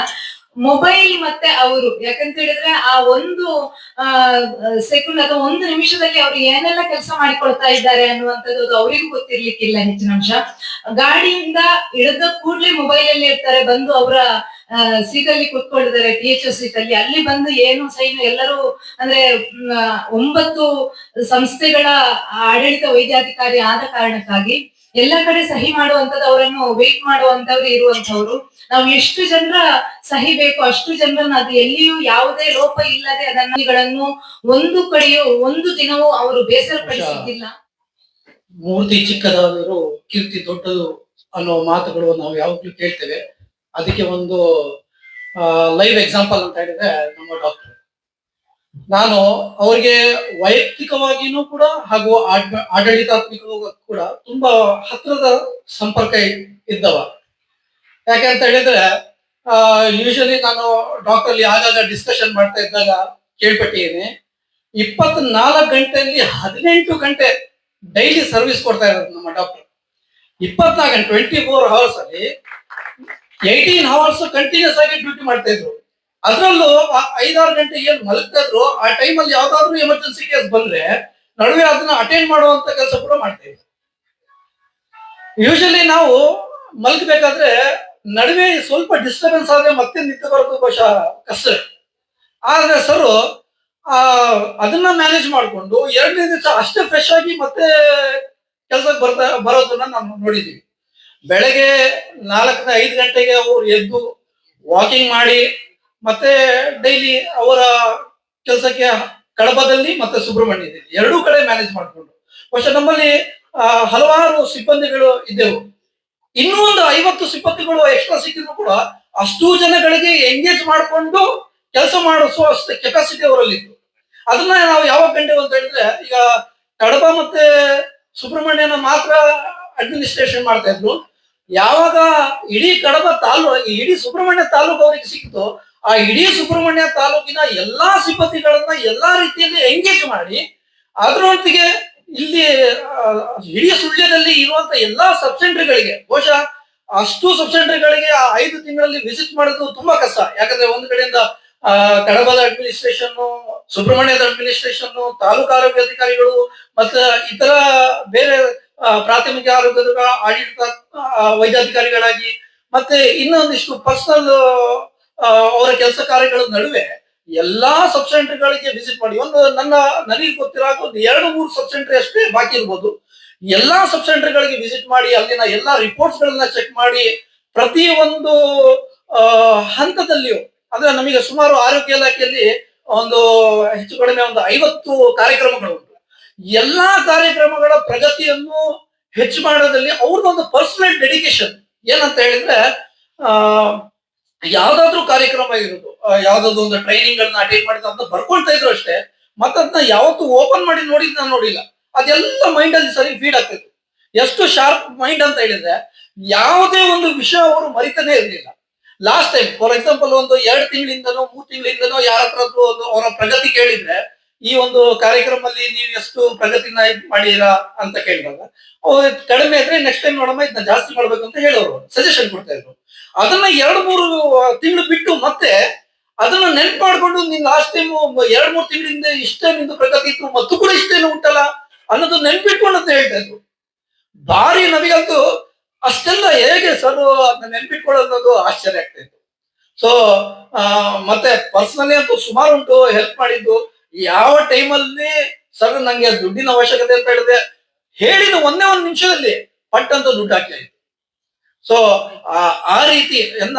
ಮೊಬೈಲ್ ಮತ್ತೆ ಅವರು. ಯಾಕಂತ ಹೇಳಿದ್ರೆ ಆ ಒಂದು ಸೆಕೆಂಡ್ ಅಥವಾ ಒಂದು ನಿಮಿಷದಲ್ಲಿ ಅವರು ಏನೆಲ್ಲ ಕೆಲಸ ಮಾಡಿಕೊಳ್ತಾ ಇದ್ದಾರೆ ಅನ್ನುವಂಥದ್ದು ಅವರಿಗೂ ಗೊತ್ತಿರ್ಲಿಕ್ಕಿಲ್ಲ ಹೆಚ್ಚಿನ ಅಂಶ. ಗಾಡಿಯಿಂದ ಇಳಿದ ಕೂಡ್ಲೆ ಮೊಬೈಲ್ ಅಲ್ಲಿ ಇರ್ತಾರೆ, ಬಂದು ಅವರ ಸೀಟ್ ಅಲ್ಲಿ ಕುತ್ಕೊಂಡಿದ್ದಾರೆ ಟಿ ಎಚ್ ಸೀಟ್ ಅಲ್ಲಿ. ಅಲ್ಲಿ ಬಂದು ಏನು ಸೈನ್ ಎಲ್ಲರೂ ಅಂದ್ರೆ ಒಂಬತ್ತು ಸಂಸ್ಥೆಗಳ ಆಡಳಿತ ವೈದ್ಯಾಧಿಕಾರಿ ಆದ ಕಾರಣಕ್ಕಾಗಿ ಎಲ್ಲ ಕಡೆ ಸಹಿ ಮಾಡುವಂತದ್ದು ಅವರನ್ನು ವೇಟ್ ಮಾಡುವಂತವ್ರು ಇರುವಂತವ್ರು ನಾವು ಎಷ್ಟು ಜನರ ಸಹಿ ಬೇಕು ಅಷ್ಟು ಜನರನ್ನ ಅದು ಎಲ್ಲಿಯೂ ಯಾವುದೇ ಲೋಪ ಇಲ್ಲದೆ ಅದನ್ನು ಒಂದು ಕಡೆಯೂ, ಒಂದು ದಿನವೂ ಅವರು ಬೇಸರ ಪಡಿಸಿದ್ದಿಲ್ಲ ಮೂರ್ತಿ ಚಿಕ್ಕದಾದರೂ ಕೀರ್ತಿ ದೊಡ್ಡದು ಅನ್ನೋ ಮಾತುಗಳು ನಾವು ಯಾವಾಗ್ಲೂ ಕೇಳ್ತೇವೆ. ಅದಕ್ಕೆ ಒಂದು ಲೈವ್ ಎಕ್ಸಾಂಪಲ್ ಅಂತ ಹೇಳಿದ್ರೆ ನಮ್ಮ ಡಾಕ್ಟರ್. ನಾನು ಅವ್ರಿಗೆ ವೈಯಕ್ತಿಕವಾಗಿನೂ ಕೂಡ ಹಾಗೂ ಆಡ್- ಆಡಳಿತಾತ್ಮಕವಾಗಿ ಕೂಡ ತುಂಬಾ ಹತ್ರದ ಸಂಪರ್ಕ ಇದ್ದವ. ಯಾಕೆಂತ ಹೇಳಿದ್ರೆ ಯೂಶಲಿ ನಾನು ಡಾಕ್ಟರ್ ಆಗಾಗ ಡಿಸ್ಕಷನ್ ಮಾಡ್ತಾ ಇದ್ದಾಗ ಕೇಳ್ಪಟ್ಟಿದ್ದೀನಿ. ಇಪ್ಪತ್ನಾಲ್ಕು ಗಂಟೆಯಲ್ಲಿ ಹದಿನೆಂಟು ಗಂಟೆ ಡೈಲಿ ಸರ್ವಿಸ್ ಕೊಡ್ತಾ ಇರೋದು ನಮ್ಮ ಡಾಕ್ಟರ್ ಇಪ್ಪತ್ನಾಲ್ಕು ಗಂಟೆ ಟ್ವೆಂಟಿ ಫೋರ್ ಅವರ್ಸ್ ಅಲ್ಲಿ ಏಯ್ಟೀನ್ ಅವರ್ಸ್ ಕಂಟಿನ್ಯೂಸ್ ಆಗಿ ಡ್ಯೂಟಿ ಮಾಡ್ತಾ ಇದ್ರು. ಅದರಲ್ಲೂ ಐದಾರು ಗಂಟೆ ಏನ್ ಮಲಗ್ತಾ ಇದ್ರು ಆ ಟೈಮಲ್ಲಿ ಯಾವ್ದಾದ್ರು ಎಮರ್ಜೆನ್ಸಿ ಕೇಸ್ ಬಂದ್ರೆ ನಡುವೆ ಅದನ್ನ ಅಟೆಂಡ್ ಮಾಡುವಂತ ಕೆಲಸ ಕೂಡ ಮಾಡ್ತೇವೆ. ಯೂಶಲಿ ನಾವು ಮಲಗಬೇಕಾದ್ರೆ ನಡುವೆ ಸ್ವಲ್ಪ ಡಿಸ್ಟರ್ಬೆನ್ಸ್ ಆದ್ರೆ ಮತ್ತೆ ನಿಂತು ಬರೋದು ಬಹುಶಃ ಕಷ್ಟ. ಆದ್ರೆ ಸರ್ ಅದನ್ನ ಮ್ಯಾನೇಜ್ ಮಾಡಿಕೊಂಡು ಎರಡನೇ ದಿವಸ ಅಷ್ಟೇ ಫ್ರೆಶ್ ಆಗಿ ಮತ್ತೆ ಕೆಲಸಕ್ಕೆ ಬರ್ತಾ, ಬರೋದನ್ನ ನಾವು ನೋಡಿದ್ದೀವಿ ಬೆಳಗ್ಗೆ ನಾಲ್ಕನೇ ಐದು ಗಂಟೆಗೆ ಅವ್ರು ಎದ್ದು ವಾಕಿಂಗ್ ಮಾಡಿ ಮತ್ತೆ ಡೈಲಿ ಅವರ ಕೆಲಸಕ್ಕೆ ಕಡಬದಲ್ಲಿ ಮತ್ತೆ ಸುಬ್ರಹ್ಮಣ್ಯದಲ್ಲಿ ಎರಡೂ ಕಡೆ ಮ್ಯಾನೇಜ್ ಮಾಡಿಕೊಂಡು. ಬಹುಶಃ ನಮ್ಮಲ್ಲಿ ಹಲವಾರು ಸಿಬ್ಬಂದಿಗಳು ಇದ್ದೆವು. ಇನ್ನೂ ಒಂದು ಐವತ್ತು ಸಿಬ್ಬಂದಿಗಳು ಎಕ್ಸ್ಟ್ರಾ ಸಿಕ್ಕಿದ್ರು ಕೂಡ ಅಷ್ಟು ಜನಗಳಿಗೆ ಎಂಗೇಜ್ ಮಾಡಿಕೊಂಡು ಕೆಲಸ ಮಾಡಿಸುವ ಅಷ್ಟು ಕೆಪಾಸಿಟಿ ಅವರಲ್ಲಿತ್ತು ಅದನ್ನ ನಾವು ಯಾವಾಗ ಕಂಡೆವು ಅಂತ ಹೇಳಿದ್ರೆ, ಈಗ ಕಡಬ ಮತ್ತೆ ಸುಬ್ರಹ್ಮಣ್ಯನ ಮಾತ್ರ ಅಡ್ಮಿನಿಸ್ಟ್ರೇಷನ್ ಮಾಡ್ತಾ ಇದ್ರು. ಯಾವಾಗ ಇಡೀ ಕಡಬ ತಾಲೂಕು ಇಡೀ ಸುಬ್ರಹ್ಮಣ್ಯ ತಾಲೂಕು ಅವರಿಗೆ ಸಿಕ್ತು ಆ ಇಡೀ ಸುಬ್ರಹ್ಮಣ್ಯ ತಾಲೂಕಿನ ಎಲ್ಲಾ ಸಿಬ್ಬಂದಿಗಳನ್ನ ಎಲ್ಲಾ ರೀತಿಯಲ್ಲಿ ಎಂಗೇಜ್ ಮಾಡಿ ಅದರೊಟ್ಟಿಗೆ ಇಲ್ಲಿ ಇಡೀ ಸುಳ್ಯದಲ್ಲಿ ಇರುವಂತ ಎಲ್ಲಾ ಸಬ್ ಸೆಂಟರ್ಗಳಿಗೆ ಬಹುಶಃ ಅಷ್ಟು ಸಬ್ ಸೆಂಟರ್ಗಳಿಗೆ ಆ ಐದು ತಿಂಗಳಲ್ಲಿ ವಿಸಿಟ್ ಮಾಡೋದು ತುಂಬಾ ಕಷ್ಟ. ಯಾಕಂದ್ರೆ ಒಂದ್ ಕಡೆಯಿಂದ ಕಡಬದ ಅಡ್ಮಿನಿಸ್ಟ್ರೇಷನ್ ಸುಬ್ರಹ್ಮಣ್ಯದ ಅಡ್ಮಿನಿಸ್ಟ್ರೇಷನ್ ತಾಲೂಕು ಆರೋಗ್ಯ ಅಧಿಕಾರಿಗಳು ಮತ್ತೆ ಇತರ ಬೇರೆ ಪ್ರಾಥಮಿಕ ಆರೋಗ್ಯದ ಆಡಳಿತ ವೈದ್ಯಾಧಿಕಾರಿಗಳಾಗಿ ಮತ್ತೆ ಇನ್ನೊಂದಿಷ್ಟು ಪರ್ಸನಲ್ ಅವರ ಕೆಲಸ ಕಾರ್ಯಗಳ ನಡುವೆ ಎಲ್ಲಾ ಸಬ್ ಸೆಂಟರ್ಗಳಿಗೆ ವಿಸಿಟ್ ಮಾಡಿ. ಒಂದು ನನ್ನ ನನಗೆ ಗೊತ್ತಿರೋ ಒಂದು ಎರಡು, ಮೂರು ಸಬ್ ಸೆಂಟರ್ ಅಷ್ಟೇ ಬಾಕಿ ಇರ್ಬೋದು. ಎಲ್ಲಾ ಸಬ್ ಸೆಂಟರ್ಗಳಿಗೆ ವಿಸಿಟ್ ಮಾಡಿ, ಅಲ್ಲಿನ ಎಲ್ಲಾ ರಿಪೋರ್ಟ್ಸ್ ಗಳನ್ನ ಚೆಕ್ ಮಾಡಿ, ಪ್ರತಿ ಒಂದು ಹಂತದಲ್ಲಿಯೂ, ಅಂದ್ರೆ ನಮಗೆ ಸುಮಾರು ಆರೋಗ್ಯ ಇಲಾಖೆಯಲ್ಲಿ ಒಂದು ಹೆಚ್ಚು ಕಡಿಮೆ ಒಂದು ಐವತ್ತು ಕಾರ್ಯಕ್ರಮಗಳು ಎಲ್ಲಾ ಕಾರ್ಯಕ್ರಮಗಳ ಪ್ರಗತಿಯನ್ನು ಹೆಚ್ಚು ಮಾಡೋದ್ರಲ್ಲಿ ಅವ್ರದ್ದೊಂದು ಪರ್ಸನಲ್ ಡೆಡಿಕೇಶನ್ ಏನಂತ ಹೇಳಿದ್ರೆ, ಆ ಯಾವ್ದಾದ್ರು ಕಾರ್ಯಕ್ರಮ ಇರೋದು ಯಾವ್ದಾದ್ರು ಒಂದು ಟ್ರೈನಿಂಗ್ ಗಳನ್ನ ಅಟೆಂಡ್ ಮಾಡಿದ ಅಂತ ಬರ್ಕೊಳ್ತಾ ಇದ್ರು ಅಷ್ಟೇ ಮತ್ತದನ್ನ ಯಾವತ್ತು ಓಪನ್ ಮಾಡಿ ನೋಡಿದ್ ನಾನು ನೋಡಿಲ್ಲ. ಅದೆಲ್ಲ ಮೈಂಡ್ ಅಲ್ಲಿ ಸರಿ ಫೀಡ್ ಆಗ್ತಿತ್ತು. ಎಷ್ಟು ಶಾರ್ಪ್ ಮೈಂಡ್ ಅಂತ ಹೇಳಿದ್ರೆ, ಯಾವುದೇ ಒಂದು ವಿಷಯ ಅವರು ಮರಿತಾನೆ ಇರಲಿಲ್ಲ. ಲಾಸ್ಟ್ ಟೈಮ್ ಫಾರ್ ಎಕ್ಸಾಂಪಲ್ ಒಂದು ಎರಡು ತಿಂಗಳಿಂದನೋ, ಮೂರು ತಿಂಗಳಿಂದನೋ ಯಾರ ಹತ್ರ ಒಂದು ಅವರ ಪ್ರಗತಿ ಕೇಳಿದ್ರೆ ಈ ಒಂದು ಕಾರ್ಯಕ್ರಮದಲ್ಲಿ ನೀವು ಎಷ್ಟು ಪ್ರಗತಿನ ಮಾಡಿರಾ ಅಂತ ಕೇಳಿದಾಗ ಅವ್ರು ಕಡಿಮೆ ಇದ್ರೆ ನೆಕ್ಸ್ಟ್ ಟೈಮ್ ನೋಡಮ್ಮ ಇದನ್ನ ಜಾಸ್ತಿ ಮಾಡ್ಬೇಕು ಅಂತ ಹೇಳೋರು ಸಜೆಷನ್ ಕೊಡ್ತಾ ಇದ್ರು. ಅದನ್ನ ಎರಡು ಮೂರು ತಿಂಗಳು ಬಿಟ್ಟು ಮತ್ತೆ ಅದನ್ನ ನೆನ್ಪು ಮಾಡ್ಕೊಂಡು ನೀನ್ ಲಾಸ್ಟ್ ಟೈಮ್ ಎರಡ್ ಮೂರು ತಿಂಗಳಿಂದ ಇಷ್ಟೇ ನಿಂದು ಪ್ರಗತಿ ಇತ್ತು, ಮತ್ತು ಕೂಡ ಇಷ್ಟೇನು ಉಂಟಲ್ಲ ಅನ್ನೋದು ನೆನ್ಪಿಟ್ಕೊಂಡು ಅಂತ ಹೇಳ್ತಾ ಇದ್ರು. ಭಾರಿ ನಮಗಂತೂ ಅಷ್ಟೆಲ್ಲ ಹೇಗೆ ಸರ್, ಅದನ್ನ ನೆನ್ಪಿಟ್ಕೊಳ್ಳೋದು ಆಶ್ಚರ್ಯ ಆಗ್ತಾ ಇತ್ತು. ಸೊ ಮತ್ತೆ ಪರ್ಸನಲಿ ಅಂತೂ ಸುಮಾರು ಉಂಟು ಹೆಲ್ಪ್ ಮಾಡಿದ್ದು. ಯಾವ ಟೈಮಲ್ಲಿ ಸರ್ ನಂಗೆ ದುಡ್ಡಿನ ಅವಶ್ಯಕತೆ ಅಂತ ಹೇಳಿದೆ, ಹೇಳಿದ ಒಂದೇ ಒಂದು ನಿಮಿಷದಲ್ಲಿ ಪಟ್ ಅಂತ ದುಡ್ಡು ಹಾಕಿ ಆಯ್ತು. ಸೊ ಆ ರೀತಿ ಎಲ್ಲ,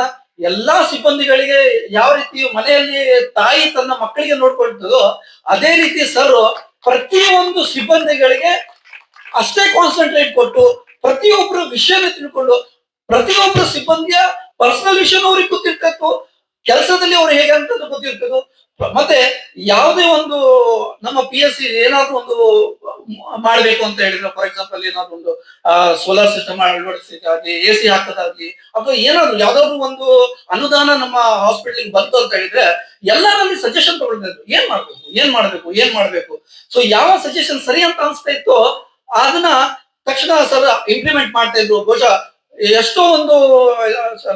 ಎಲ್ಲಾ ಸಿಬ್ಬಂದಿಗಳಿಗೆ ಯಾವ ರೀತಿ ಮನೆಯಲ್ಲಿ ತಾಯಿ ತನ್ನ ಮಕ್ಕಳಿಗೆ ನೋಡ್ಕೊಳ್ತದೋ, ಅದೇ ರೀತಿ ಸರ್ ಪ್ರತಿಯೊಂದು ಸಿಬ್ಬಂದಿಗಳಿಗೆ ಅಷ್ಟೇ ಕಾನ್ಸಂಟ್ರೇಟ್ ಕೊಟ್ಟು ಪ್ರತಿಯೊಬ್ಬರು ವಿಷಯನ ತಿಳ್ಕೊಂಡು ಪ್ರತಿಯೊಬ್ಬರು ಸಿಬ್ಬಂದಿಯ ಪರ್ಸನಲ್ ವಿಷಯನೂ ಅವ್ರಿಗೆ ಗೊತ್ತಿರ್ತಕ್ಕೂ ಕೆಲಸದಲ್ಲಿ ಅವ್ರು ಹೇಗೆ ಅಂತ ಗೊತ್ತಿರ್ಬೇಕು ಮತ್ತೆ ಯಾವುದೇ ಒಂದು ನಮ್ಮ ಪಿ ಎಸ್ ಸಿ ಏನಾದ್ರು ಒಂದು ಮಾಡಬೇಕು ಅಂತ ಹೇಳಿದ್ರೆ ಫಾರ್ ಎಕ್ಸಾಂಪಲ್ ಏನಾದ್ರು ಒಂದು ಸೋಲಾರ್ ಸಿಸ್ಟಮ್ ಅಳವಡಿಸಲಿಕ್ಕಾಗ್ಲಿ ಎ ಸಿ ಹಾಕೋದಾಗ್ಲಿ, ಅಥವಾ ಏನಾದ್ರು ಯಾವ್ದಾದ್ರು ಒಂದು ಅನುದಾನ ನಮ್ಮ ಹಾಸ್ಪಿಟಲ್ ಬಂತು ಅಂತ ಹೇಳಿದ್ರೆ, ಎಲ್ಲರಲ್ಲಿ ಸಜೆಷನ್ ತಗೊಳ್ತಾ ಏನ್ ಮಾಡ್ಬೇಕು? ಏನ್ ಮಾಡ್ಬೇಕು? ಏನ್ ಮಾಡ್ಬೇಕು? ಸೊ ಯಾವ ಸಜೆಷನ್ ಸರಿ ಅಂತ ಅನ್ಸ್ತಾ ಇತ್ತು, ಅದನ್ನ ತಕ್ಷಣ ಸರ್ ಇಂಪ್ಲಿಮೆಂಟ್ ಮಾಡ್ತಾ ಇದ್ರು ಬಹುಶಃ ಎಷ್ಟೋ ಒಂದು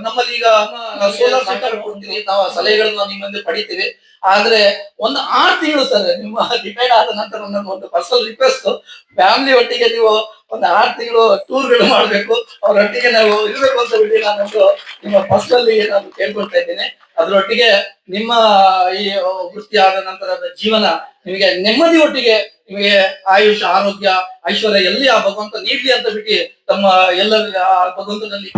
ನಮ್ಮಲ್ಲಿ ಈಗ ಸೋಲಾರ್ ಸೆಂಟರ್ ಕೊಡ್ತೀವಿ ನಾವು ಸಲಹೆಗಳನ್ನ ನಿಮ್ಮಲ್ಲಿ ಪಡಿತೀವಿ. ಆದ್ರೆ ಒಂದು ಆರು ತಿಂಗಳು ಸರ್, ನಿಮ್ಮ ಡಿಪೆಂಡ್ ಆದ ನಂತರ ನನ್ನ ಒಂದು ಪರ್ಸನಲ್ ರಿಕ್ವೆಸ್ಟ್ ಫ್ಯಾಮಿಲಿ ಒಟ್ಟಿಗೆ ನೀವು ಒಂದು ಆರು ತಿಂಗಳು ಟೂರ್ಗಳು ಮಾಡಬೇಕು ಅವರೊಟ್ಟಿಗೆ ನಾವು ಇರಬೇಕು ಅಂತ ಹೇಳಿ ನಾನು ನಿಮ್ಮ ಪರ್ಸನಲಿ ನಾನು ಕೇಳ್ಕೊಳ್ತಾ ಇದ್ದೀನಿ. ಅದರೊಟ್ಟಿಗೆ ನಿಮ್ಮ ಈ ವೃತ್ತಿ ಆದ ನಂತರದ ಜೀವನ ನಿಮಗೆ ನೆಮ್ಮದಿ ಒಟ್ಟಿಗೆ ನಿಮಗೆ ಆಯುಷ್ ಆರೋಗ್ಯ ಐಶ್ವರ್ಯ ಎಲ್ಲಿ ಆ ಭಗವಂತ ನೀಡಲಿ ಅಂತ ಬಿಟ್ಟು ತಮ್ಮ ಎಲ್ಲರಿಗೂ ಆ ಭಗವಂತನಲ್ಲಿ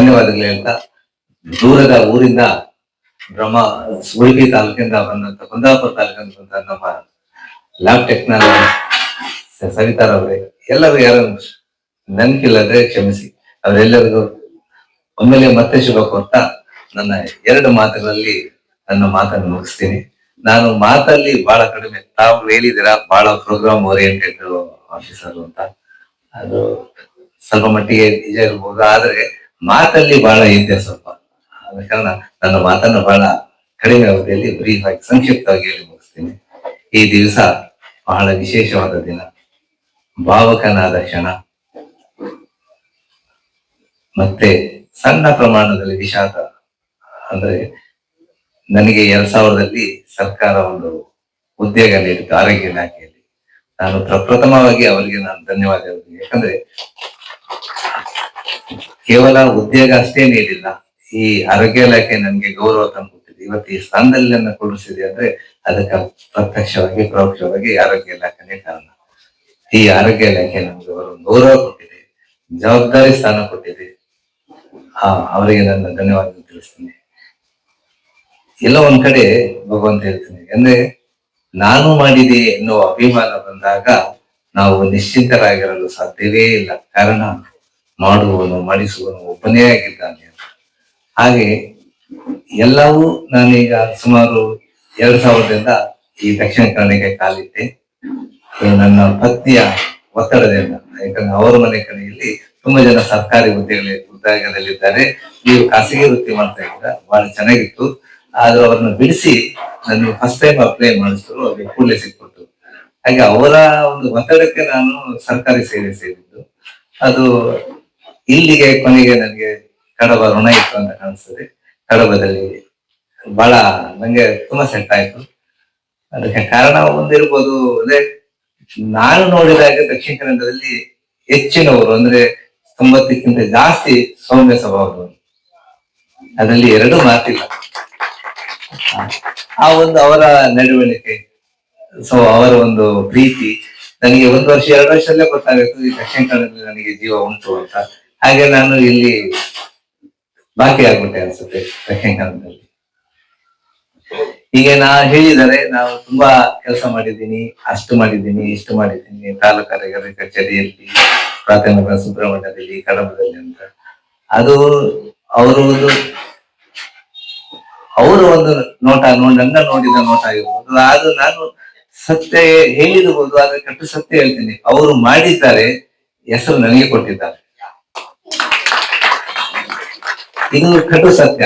ಧನ್ಯವಾದಗಳು ಹೇಳ್ತಾ, ದೂರದ ಊರಿಂದ ಬ್ರಹ್ಮ ಉಡುಪಿ ತಾಲೂಕಿಂದ ಬಂದಂತ ಕುಂದಾಪುರ ತಾಲೂಕಿಂದ ಬಂದ ನಮ್ಮ ಲ್ಯಾಬ್ ಟೆಕ್ನಾಲಜಿ ಸವಿತಾರವರೇ ಎಲ್ಲರೂ ಯಾರು ನೆನಪಿಲ್ಲದೆ ಕ್ಷಮಿಸಿ. ಅವರೆಲ್ಲರಿಗೂ ಒಮ್ಮೆಲೆ ಮತ್ತೆ ಶುಭ ಕೊಡ್ತಾ ನನ್ನ ಎರಡು ಮಾತುಗಳಲ್ಲಿ ನನ್ನ ಮಾತನ್ನು ಮುಗಿಸ್ತೀನಿ. ನಾನು ಮಾತಲ್ಲಿ ಬಹಳ ಕಡಿಮೆ, ತಾವು ಹೇಳಿದಿರಾ ಬಹಳ ಪ್ರೋಗ್ರಾಮ್ ಓರಿಯೆಂಟೆಡ್ ಆಫೀಸರ್ ಅಂತ. ಅದು ಸ್ವಲ್ಪ ಮಟ್ಟಿಗೆ ನಿಜ ಇರ್ಬೋದು ಆದ್ರೆ ಮಾತಲ್ಲಿ ಬಹಳ ಇದೆ ಸ್ವಲ್ಪ. ಆದ ಕಾರಣ ನನ್ನ ಮಾತನ್ನು ಬಹಳ ಕಡಿಮೆ ಅವಧಿಯಲ್ಲಿ ಬ್ರೀಫ್ ಆಗಿ ಸಂಕ್ಷಿಪ್ತವಾಗಿ ಹೇಳಿ ಮುಗಿಸ್ತೀನಿ. ಈ ದಿವಸ ಬಹಳ ವಿಶೇಷವಾದ ದಿನ. ಭಾವಕನಾದ ಕ್ಷಣ. ಮತ್ತೆ ಸಣ್ಣ ಪ್ರಮಾಣದಲ್ಲಿ ವಿಷಾದ. ಅಂದ್ರೆ ನನಗೆ ಎರಡ್ ಸಾವಿರದಲ್ಲಿ ಸರ್ಕಾರ ಒಂದು ಉದ್ಯೋಗ ನೀಡಿತು ಆರೋಗ್ಯ ಇಲಾಖೆಯಲ್ಲಿ. ನಾನು ಪ್ರಪ್ರಥಮವಾಗಿ ಅವರಿಗೆ ನಾನು ಧನ್ಯವಾದ ಯಾಕಂದ್ರೆ ಕೇವಲ ಉದ್ಯೋಗ ಅಷ್ಟೇ ನೀಡಿಲ್ಲ. ಈ ಆರೋಗ್ಯ ಇಲಾಖೆ ನನಗೆ ಗೌರವ ತಂದುಕೊಟ್ಟಿದೆ. ಇವತ್ತು ಈ ಸ್ಥಾನದಲ್ಲಿ ನನ್ನ ಕೊಡಿಸಿದೆ ಅಂದ್ರೆ ಅದಕ್ಕೆ ಪ್ರತ್ಯಕ್ಷವಾಗಿ, ಪರೋಕ್ಷವಾಗಿ ಆರೋಗ್ಯ ಇಲಾಖೆನೇ ಕಾರಣ. ಈ ಆರೋಗ್ಯ ಇಲಾಖೆ ನಮ್ಗೆ ಅವರು ಗೌರವ ಕೊಟ್ಟಿದೆ, ಜವಾಬ್ದಾರಿ ಸ್ಥಾನ ಕೊಟ್ಟಿದೆ. ಆ ಅವರಿಗೆ ನನ್ನ ಧನ್ಯವಾದ ತಿಳಿಸ್ತೀನಿ. ಎಲ್ಲ ಒಂದ್ ಕಡೆ ಭಗವಂತ ಹೇಳ್ತೀನಿ, ಅಂದ್ರೆ ನಾನು ಮಾಡಿದೆ ಎನ್ನುವ ಅಭಿಮಾನ ಬಂದಾಗ ನಾವು ನಿಶ್ಚಿಂತರಾಗಿರಲು ಸಾಧ್ಯವೇ ಇಲ್ಲ. ಕಾರಣ ಮಾಡುವವನು ಮಾಡಿಸುವನು ಒಬ್ಬನೇ ಆಗಿದ್ದಾನೆ. ಹಾಗೆ ಎಲ್ಲವೂ ನಾನೀಗ ಸುಮಾರು ಎರಡು ಸಾವಿರದಿಂದ ಈ ದಕ್ಷಿಣ ಕನ್ನಡಕ್ಕೆ ಕಾಲಿಟ್ಟೆ. ನನ್ನ ಪತ್ನಿಯ ಒತ್ತಡದಿಂದ. ಯಾಕಂದ್ರೆ ಅವರ ಮನೆ ಕಡೆಯಲ್ಲಿ ತುಂಬಾ ಜನ ಸರ್ಕಾರಿ ಹುದ್ದೆಗಳ ಉದ್ಯೋಗದಲ್ಲಿದ್ದಾರೆ ನೀವು ಖಾಸಗಿ ವೃತ್ತಿ ಮಾಡ್ತಾ ಇದ್ದ ಬಹಳ ಚೆನ್ನಾಗಿತ್ತು. ಆದ್ರೂ ಅವ್ರನ್ನ ಬಿಡಿಸಿ ನನ್ನ ಫಸ್ಟ್ ಟೈಮ್ ಅಪ್ಲೈ ಮಾಡಿಸಿದ್ರು, ಅವ್ರಿಗೆ ಕೂಡಲೇ ಸಿಕ್ಬಿಟ್ಟು ಹಾಗೆ ಅವರ ಒಂದು ಒತ್ತಡಕ್ಕೆ ನಾನು ಸರ್ಕಾರಿ ಸೇವೆ ಸೇರಿದ್ದು. ಅದು ಇಲ್ಲಿಗೆ ಕೊನೆಗೆ ನನಗೆ ಕಡಬ ಋಣ ಇತ್ತು ಅಂತ ಕಾಣಿಸ್ತದೆ. ಕಡಬದಲ್ಲಿ ಬಹಳ ನಂಗೆ ತುಂಬಾ ಸೆಟ್ ಆಯ್ತು. ಅದಕ್ಕೆ ಕಾರಣ ಒಂದಿರ್ಬೋದು ಅಂದ್ರೆ ನಾನು ನೋಡಿದಾಗ ದಕ್ಷಿಣ ಕನ್ನಡದಲ್ಲಿ ಹೆಚ್ಚಿನವರು ಅಂದ್ರೆ ತೊಂಬತ್ತಕ್ಕಿಂತ ಜಾಸ್ತಿ ಸೌಮ್ಯ ಸ್ವಭಾವದವರು. ಅದರಲ್ಲಿ ಎರಡು ಮಾತಿಲ್ಲ. ಆ ಒಂದು ಅವರ ನಡವಳಿಕೆ ಸೊ ಅವರ ಒಂದು ಪ್ರೀತಿ, ನನಗೆ ಒಂದು ವರ್ಷ, ಎರಡು ವರ್ಷದಲ್ಲೇ ಗೊತ್ತಾಗುತ್ತೆ ಈ ದಕ್ಷಿಣ ಕನ್ನಡದಲ್ಲಿ ನನಗೆ ಜೀವ ಉಂಟು ಅಂತ. ಹಾಗೆ ನಾನು ಇಲ್ಲಿ ಬಾಕಿ ಆಗ್ಬಿಟ್ಟೆ ಅನ್ಸುತ್ತೆ ದಕ್ಷಿಣ ಹೀಗೆ ನಾ ಹೇಳಿದರೆ ನಾವು ತುಂಬಾ ಕೆಲಸ ಮಾಡಿದ್ದೀನಿ, ಅಷ್ಟು ಮಾಡಿದ್ದೀನಿ, ಇಷ್ಟು ಮಾಡಿದ್ದೀನಿ ತಾಲೂಕು ಕಚೇರಿಯಲ್ಲಿ, ಪ್ರಾಥಮಿಕ ಸುಬ್ರಹ್ಮಣ್ಯದಲ್ಲಿ, ಕಡಬದಲ್ಲಿ ಅಂತ. ಅದು ಅವರು ಒಂದು ಅವರು ಒಂದು ನೋಟ ನನ್ನ ನೋಡಿದ ನೋಟ ಆಗಿರ್ಬೋದು ಅದು ನಾನು ಸತ್ಯ ಹೇಳಿರ್ಬೋದು, ಆದ್ರೆ ಕಟ್ಟು ಸತ್ಯ ಹೇಳ್ತೀನಿ. ಅವರು ಮಾಡಿದ್ದಾರೆ, ಹೆಸರು ನನಗೆ ಕೊಟ್ಟಿದ್ದಾರೆ. ಇದು ಕಟ್ಟು ಸತ್ಯ.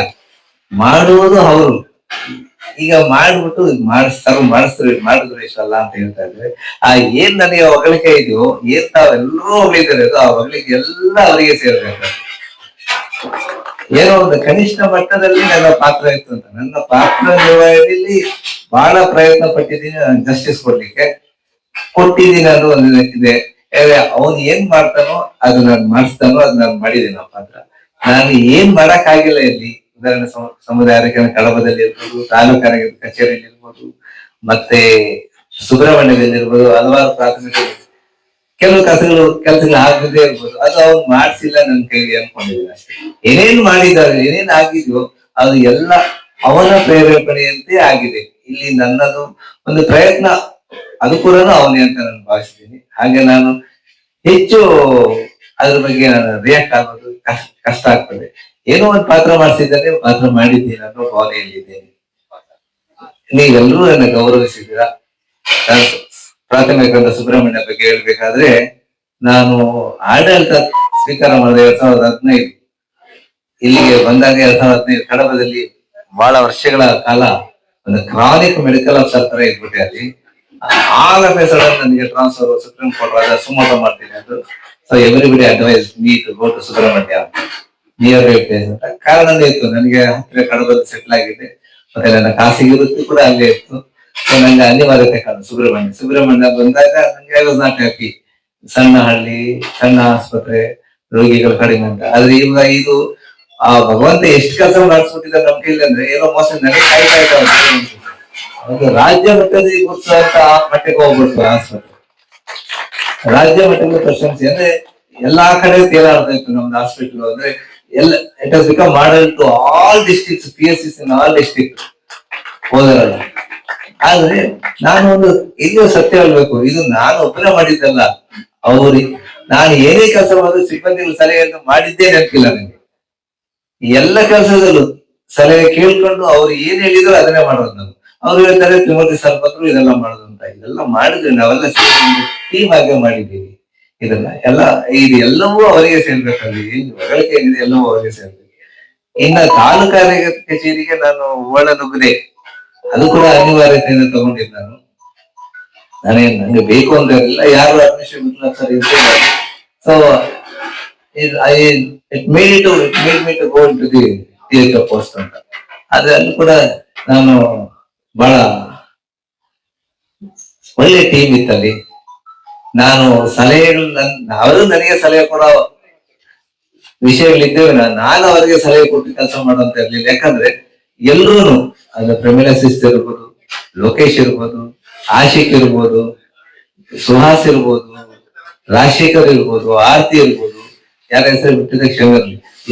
ಮಾಡುವುದು ಅವರು ಈಗ ಮಾಡ್ಬಿಟ್ಟು ಮಾಡಿಸ್ತಾರ ಮಾಡಿಸ್ತಾರೆ ಮಾಡಿದ್ರು ಇಷ್ಟಲ್ಲ ಅಂತ ಹೇಳ್ತಾ ಇದ್ರೆ, ಆ ಏನ್ ನನಗೆ ಹೊಗಳಿಕೆ ಇದೆಯೋ, ಏನ್ ತಾವೆಲ್ಲರೂ ಹೊಗಳಿದ್ದಾರೆ ಆ ಹೊಗಳಿಕೆ ಎಲ್ಲ ಅವರಿಗೆ ಸೇರ್ಬೇಕು. ಏನೋ ಒಂದು ಕನಿಷ್ಠ ಮಟ್ಟದಲ್ಲಿ ನನ್ನ ಪಾತ್ರ ಇತ್ತು ಅಂತ. ನನ್ನ ಪಾತ್ರ ನಿರ್ವಹಣೆಯಲ್ಲಿ ಬಹಳ ಪ್ರಯತ್ನ ಪಟ್ಟಿದ್ದೀನಿ ಜಸ್ಟಿಸ್ ಕೊಡ್ಲಿಕ್ಕೆ. ಕೊಟ್ಟಿದ್ದೀನಿ ಅನ್ನೋ ಒಂದು ಇದೆ ಅವನು ಏನ್ ಮಾಡ್ತಾನೋ, ಅದು ನಾನು ಮಾಡಿಸ್ತಾನೋ, ಅದು ನಾನು ಮಾಡಿದ್ದೀನಿ ಆ ಪಾತ್ರ. ನಾನು ಏನ್ ಮಾಡಕ್ ಆಗಿಲ್ಲ ಇಲ್ಲಿ. ಉದಾಹರಣೆ ಸಮ- ಸಮುದಾಯ ಆರೋಗ್ಯ ಕಡಬದಲ್ಲಿ ಇರ್ಬೋದು ತಾಲೂಕು ಆರೋಗ್ಯ ಕಚೇರಿಯಲ್ಲಿ ಇರ್ಬೋದು, ಮತ್ತೆ ಸುಬ್ರಹ್ಮಣ್ಯದಲ್ಲಿ ಇರ್ಬೋದು, ಹಲವಾರು ಪ್ರಾಥಮಿಕ ಕೆಲವು ಕಸಗಳು ಕೆಲಸಗಳು ಆಗದೇ ಇರ್ಬೋದು. ಅದು ಅವ್ರು ಮಾಡ್ಸಿಲ್ಲ ನನ್ನ ಕೈಲಿ ಅನ್ಕೊಂಡಿದ್ದೀನಿ ಅಷ್ಟೇ. ಏನೇನ್ ಮಾಡಿದ್ದಾರೆ, ಏನೇನ್ ಆಗಿದ್ಯೋ, ಅದು ಎಲ್ಲ ಅವನ ಪ್ರೇರೇಪಣೆಯಂತೆ ಆಗಿದೆ. ಇಲ್ಲಿ ನನ್ನದು ಒಂದು ಪ್ರಯತ್ನ, ಅದು ಕೂಡ ಅವನೇ ಅಂತ ನಾನು ಭಾವಿಸ್ತೀನಿ. ಹಾಗೆ ನಾನು ಹೆಚ್ಚು ಅದ್ರ ಬಗ್ಗೆ ನಾನು ರಿಯಾಕ್ಟ್ ಆಗೋದು ಕಷ್ಟ ಕಷ್ಟ ಆಗ್ತದೆ. ಏನೋ ಒಂದು ಪಾತ್ರ ಮಾಡಿಸಿದ್ದಾರೆ ಪಾತ್ರ ಮಾಡಿದ್ದೀನಿ ಅನ್ನೋ ಭಾವನೆಯಲ್ಲಿದ್ದೇನೆ ನೀವೆಲ್ಲರೂ ನನ್ನ ಗೌರವಿಸಿದ್ದೀರಾ? ಪ್ರಾಥಮಿಕ ಪ್ರಾಥಮಿಕ ಸುಬ್ರಹ್ಮಣ್ಯ ಬಗ್ಗೆ ಹೇಳ್ಬೇಕಾದ್ರೆ, ನಾನು ಆಡಳಿತ ಸ್ವೀಕಾರ ಮಾಡಿದ ಎರಡ್ ಸಾವಿರದ ಹದಿನೈದು. ಇಲ್ಲಿಗೆ ಬಂದಾಗ ಎರಡ್ ಸಾವಿರದ ಹದಿನೈದು ಕಡಬದಲ್ಲಿ ಬಹಳ ವರ್ಷಗಳ ಕಾಲ ಒಂದು ಕ್ರಾನಿಕ್ ಮೆಡಿಕಲ್ ಆಫೀಸರ್ ತರ ಇದ್ಬಿಟ್ಟೆ ಅಲ್ಲಿ. ಆಗ ಸಡನ್ ನನಗೆ ಟ್ರಾನ್ಸ್ಫರ್ ಸುಪ್ರೀಂ ಕೋರ್ಟ್ ಮಾಡ್ತೀನಿ ಅಂತ so everybody advise neat go to Subrahmanya near place ಅಂತ. ಕಾರಣ ಇತ್ತು. ನನಗೆ ಹತ್ತಿರ ಕಡಬದಲ್ಲಿ ಸೆಟ್ಲ್ ಆಗಿದೆ. ಮತ್ತೆ ನನ್ನ ಖಾಸಗಿ ವೃತ್ತಿ ಕೂಡ ಅಲ್ಲೇ ಇತ್ತು. ಸೊ ನಂಗೆ ಅನಿವಾರ್ಯತೆ ಕಾರಣ ಸುಬ್ರಹ್ಮಣ್ಯ ಸುಬ್ರಹ್ಮಣ್ಯ ಬಂದಾಗ ನಂಗೆ ಐ ವಾಸ್ ನಾಟ್ ಹ್ಯಾಪಿ ಸಣ್ಣ ಹಳ್ಳಿ, ಸಣ್ಣ ಆಸ್ಪತ್ರೆ, ರೋಗಿಗಳು ಕಡಿಮೆ ಅಂತ. ಆದ್ರೆ ಇವಾಗ ಇದು, ಆ ಭಗವಂತ ಎಷ್ಟು ಕೆಲಸ ಮಾಡಿಸ್ಬಿಟ್ಟಿದ್ದಾರೆ ನಮ್ ಕೈಲಿ ಅಂದ್ರೆ ಏನೋ ಮೋಸ ಕಾಯ್ತಾ ಇದ್ದಾವೆ ರಾಜ್ಯ ಮಟ್ಟದಲ್ಲಿ ಆ ಮಟ್ಟಕ್ಕೆ ಹೋಗ್ಬಿಡ್ತು ಆಸ್ಪತ್ರೆ. ರಾಜ್ಯ ಮಟ್ಟದ ಪ್ರಶಂಸೆ ಅಂದ್ರೆ ಎಲ್ಲಾ ಕಡೆ ಇತ್ತು ನಮ್ದು ಹಾಸ್ಪಿಟಲ್ ಅಂದ್ರೆ ಎಲ್ಲ it has become model to all districts P S in all district ಹೋದರಲ್ಲ. ಆದ್ರೆ ನಾನು ಒಂದು ಇದು ಸತ್ಯ ಹೇಳ್ಬೇಕು. ಇದು ನಾನು ಒಬ್ಬನೇ ಮಾಡಿದ್ದಲ್ಲ. ಅವ್ರಿ, ನಾನು ಏನೇ ಕೆಲಸ ಮಾಡಿದ್ರು ಸಿಬ್ಬಂದಿಗಳು ಸಲಹೆಯನ್ನು ಮಾಡಿದ್ದೇ ನೆನಪಿಲ್ಲ ನನಗೆ. ಎಲ್ಲ ಕೆಲಸದಲ್ಲೂ ಸಲಹೆ ಕೇಳ್ಕೊಂಡು ಅವ್ರು ಏನ್ ಹೇಳಿದ್ರು ಅದನ್ನೇ ಮಾಡೋದು ನಾನು. ಅವ್ರು ಹೇಳ್ತಾರೆ ತಿಮ್ಮತಿ ಸರ್ ಬಂದ್ರು ಇದೆಲ್ಲ ಮಾಡೋದು. ಇದೆಲ್ಲ ಮಾಡಿದ್ರೆ ನಾವೆಲ್ಲ ಟೀಮ್ ಆಗೇ ಮಾಡಿದ್ದೀವಿ. ಇದನ್ನ ಎಲ್ಲ, ಇದು ಎಲ್ಲವೂ ಅವರಿಗೆ ಸೇರ್ಬೇಕಲ್ಲಿ. ಏನು ಹೊಗಳಿಕೆ ಎಲ್ಲವೂ ಅವರಿಗೆ ಸೇರ್ಬೇಕು. ಇನ್ನ ತಾಲೂಕು ಕಚೇರಿಗೆ ನಾನು ಒಳ ನುಗ್ಗದೆ ಅದು ಕೂಡ ಅನಿವಾರ್ಯತೆಯಿಂದ ತಗೊಂಡಿದ್ದೆ ನಾನು. ನಾನೇನ್, ನಂಗೆ ಬೇಕು ಅಂತ ಇಲ್ಲ ಯಾರು admission sir so it made to it made me to go to the post ಅಂತ. ಆದ್ರೆ ಅಲ್ಲಿ ಕೂಡ ನಾನು ಬಹಳ ಒಳ್ಳೆ ಟೀಮ್ ಇತ್ತಲ್ಲಿ. ನಾನು ಸಲಹೆಗಳು ನನ್, ಅವರು ನನಗೆ ಸಲಹೆ ಕೊಡೋ ವಿಷಯಗಳಿದ್ದೇವೆ ನಾನು ಅವರಿಗೆ ಸಲಹೆ ಕೊಟ್ಟು ಕೆಲಸ ಮಾಡುವಂತ ಇರ್ಲಿಲ್ಲ. ಯಾಕಂದ್ರೆ ಎಲ್ರು ಅಂದ್ರೆ ಪ್ರಮಿಳಸಿಸ್ ಇರ್ಬೋದು, ಲೋಕೇಶ್ ಇರ್ಬೋದು, ಆಶಿಕ್ ಇರ್ಬೋದು, ಸುಹಾಸ್ ಇರ್ಬೋದು, ರಾಜಶೇಖರ್ ಇರ್ಬೋದು, ಆರತಿ ಇರ್ಬೋದು, ಯಾರ ಹೆಸರು ಬಿಟ್ಟಿದೆ ಕ್ಷಮೆ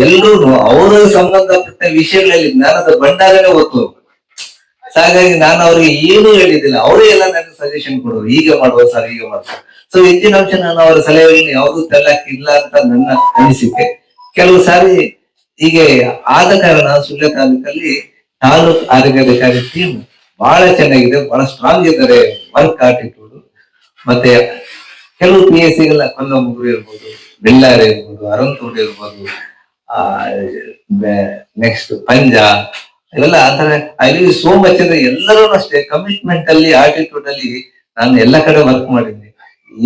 ಎಲ್ಲರೂ ಅವರ ಸಂಬಂಧಪಟ್ಟ ವಿಷಯಗಳಲ್ಲಿ ಜ್ಞಾನದ ಬಂಡಾರನೇ So ಹಾಗಾಗಿ ನಾನು ಅವ್ರಿಗೆ ಏನು ಹೇಳಿದ್ದಿಲ್ಲ. ಅವರೇ ಎಲ್ಲ ನನಗೆ ಸಜೆಷನ್ ಕೊಡೋರು. ಈಗ ಮಾಡುವ ಸರ್ ಈಗ ಮಾಡುವ ಸೊ ಹೆಚ್ಚಿನ ಅಂಶ ನಾನು ಅವರ ಸಲಹೆಗಳನ್ನು ಯಾವುದು ತೆಲ್ಲಕ್ಕಿಲ್ಲ ಅಂತ ನನ್ನ ಅನಿಸಿಕೆ. ಕೆಲವು ಸಾರಿ ಹೀಗೆ ಆದ ಕಾರಣ ಸುಳ್ಯ ತಾಲೂಕಲ್ಲಿ ತಾಲೂಕ್ ಆರೋಗ್ಯಾಧಿಕಾರಿ ಟೀಮ್ ಬಹಳ ಚೆನ್ನಾಗಿದೆ, ಬಹಳ ಸ್ಟ್ರಾಂಗ್ ಇದ್ದಾರೆ. ವರ್ಕ್ ಆಟಿಟ್ಯೂಡ್ ಮತ್ತೆ ಕೆಲವು ಪಿ ಎಸ್ ಸಿಗಳ ಕೊಲ್ಲಮುಗುರು ಇರ್ಬೋದು, ಬೆಳ್ಳಾರಿ ಇರ್ಬೋದು ಅರಂತೋಡ್ ಇರ್ಬೋದು ನೆಕ್ಸ್ಟ್ ಪಂಜಾ ಇವೆಲ್ಲ ಆತರ ಐ ಲೀವ್ ಸೋ ಮಚ್ ಅಂದ್ರೆ ಎಲ್ಲರೂ ಅಷ್ಟೇ. ಕಮಿಟ್ಮೆಂಟ್ ಅಲ್ಲಿ ಆಟಿಟ್ಯೂಡ್ ಅಲ್ಲಿ ನಾನು ಎಲ್ಲ ಕಡೆ ವರ್ಕ್ ಮಾಡಿದ್ದೀನಿ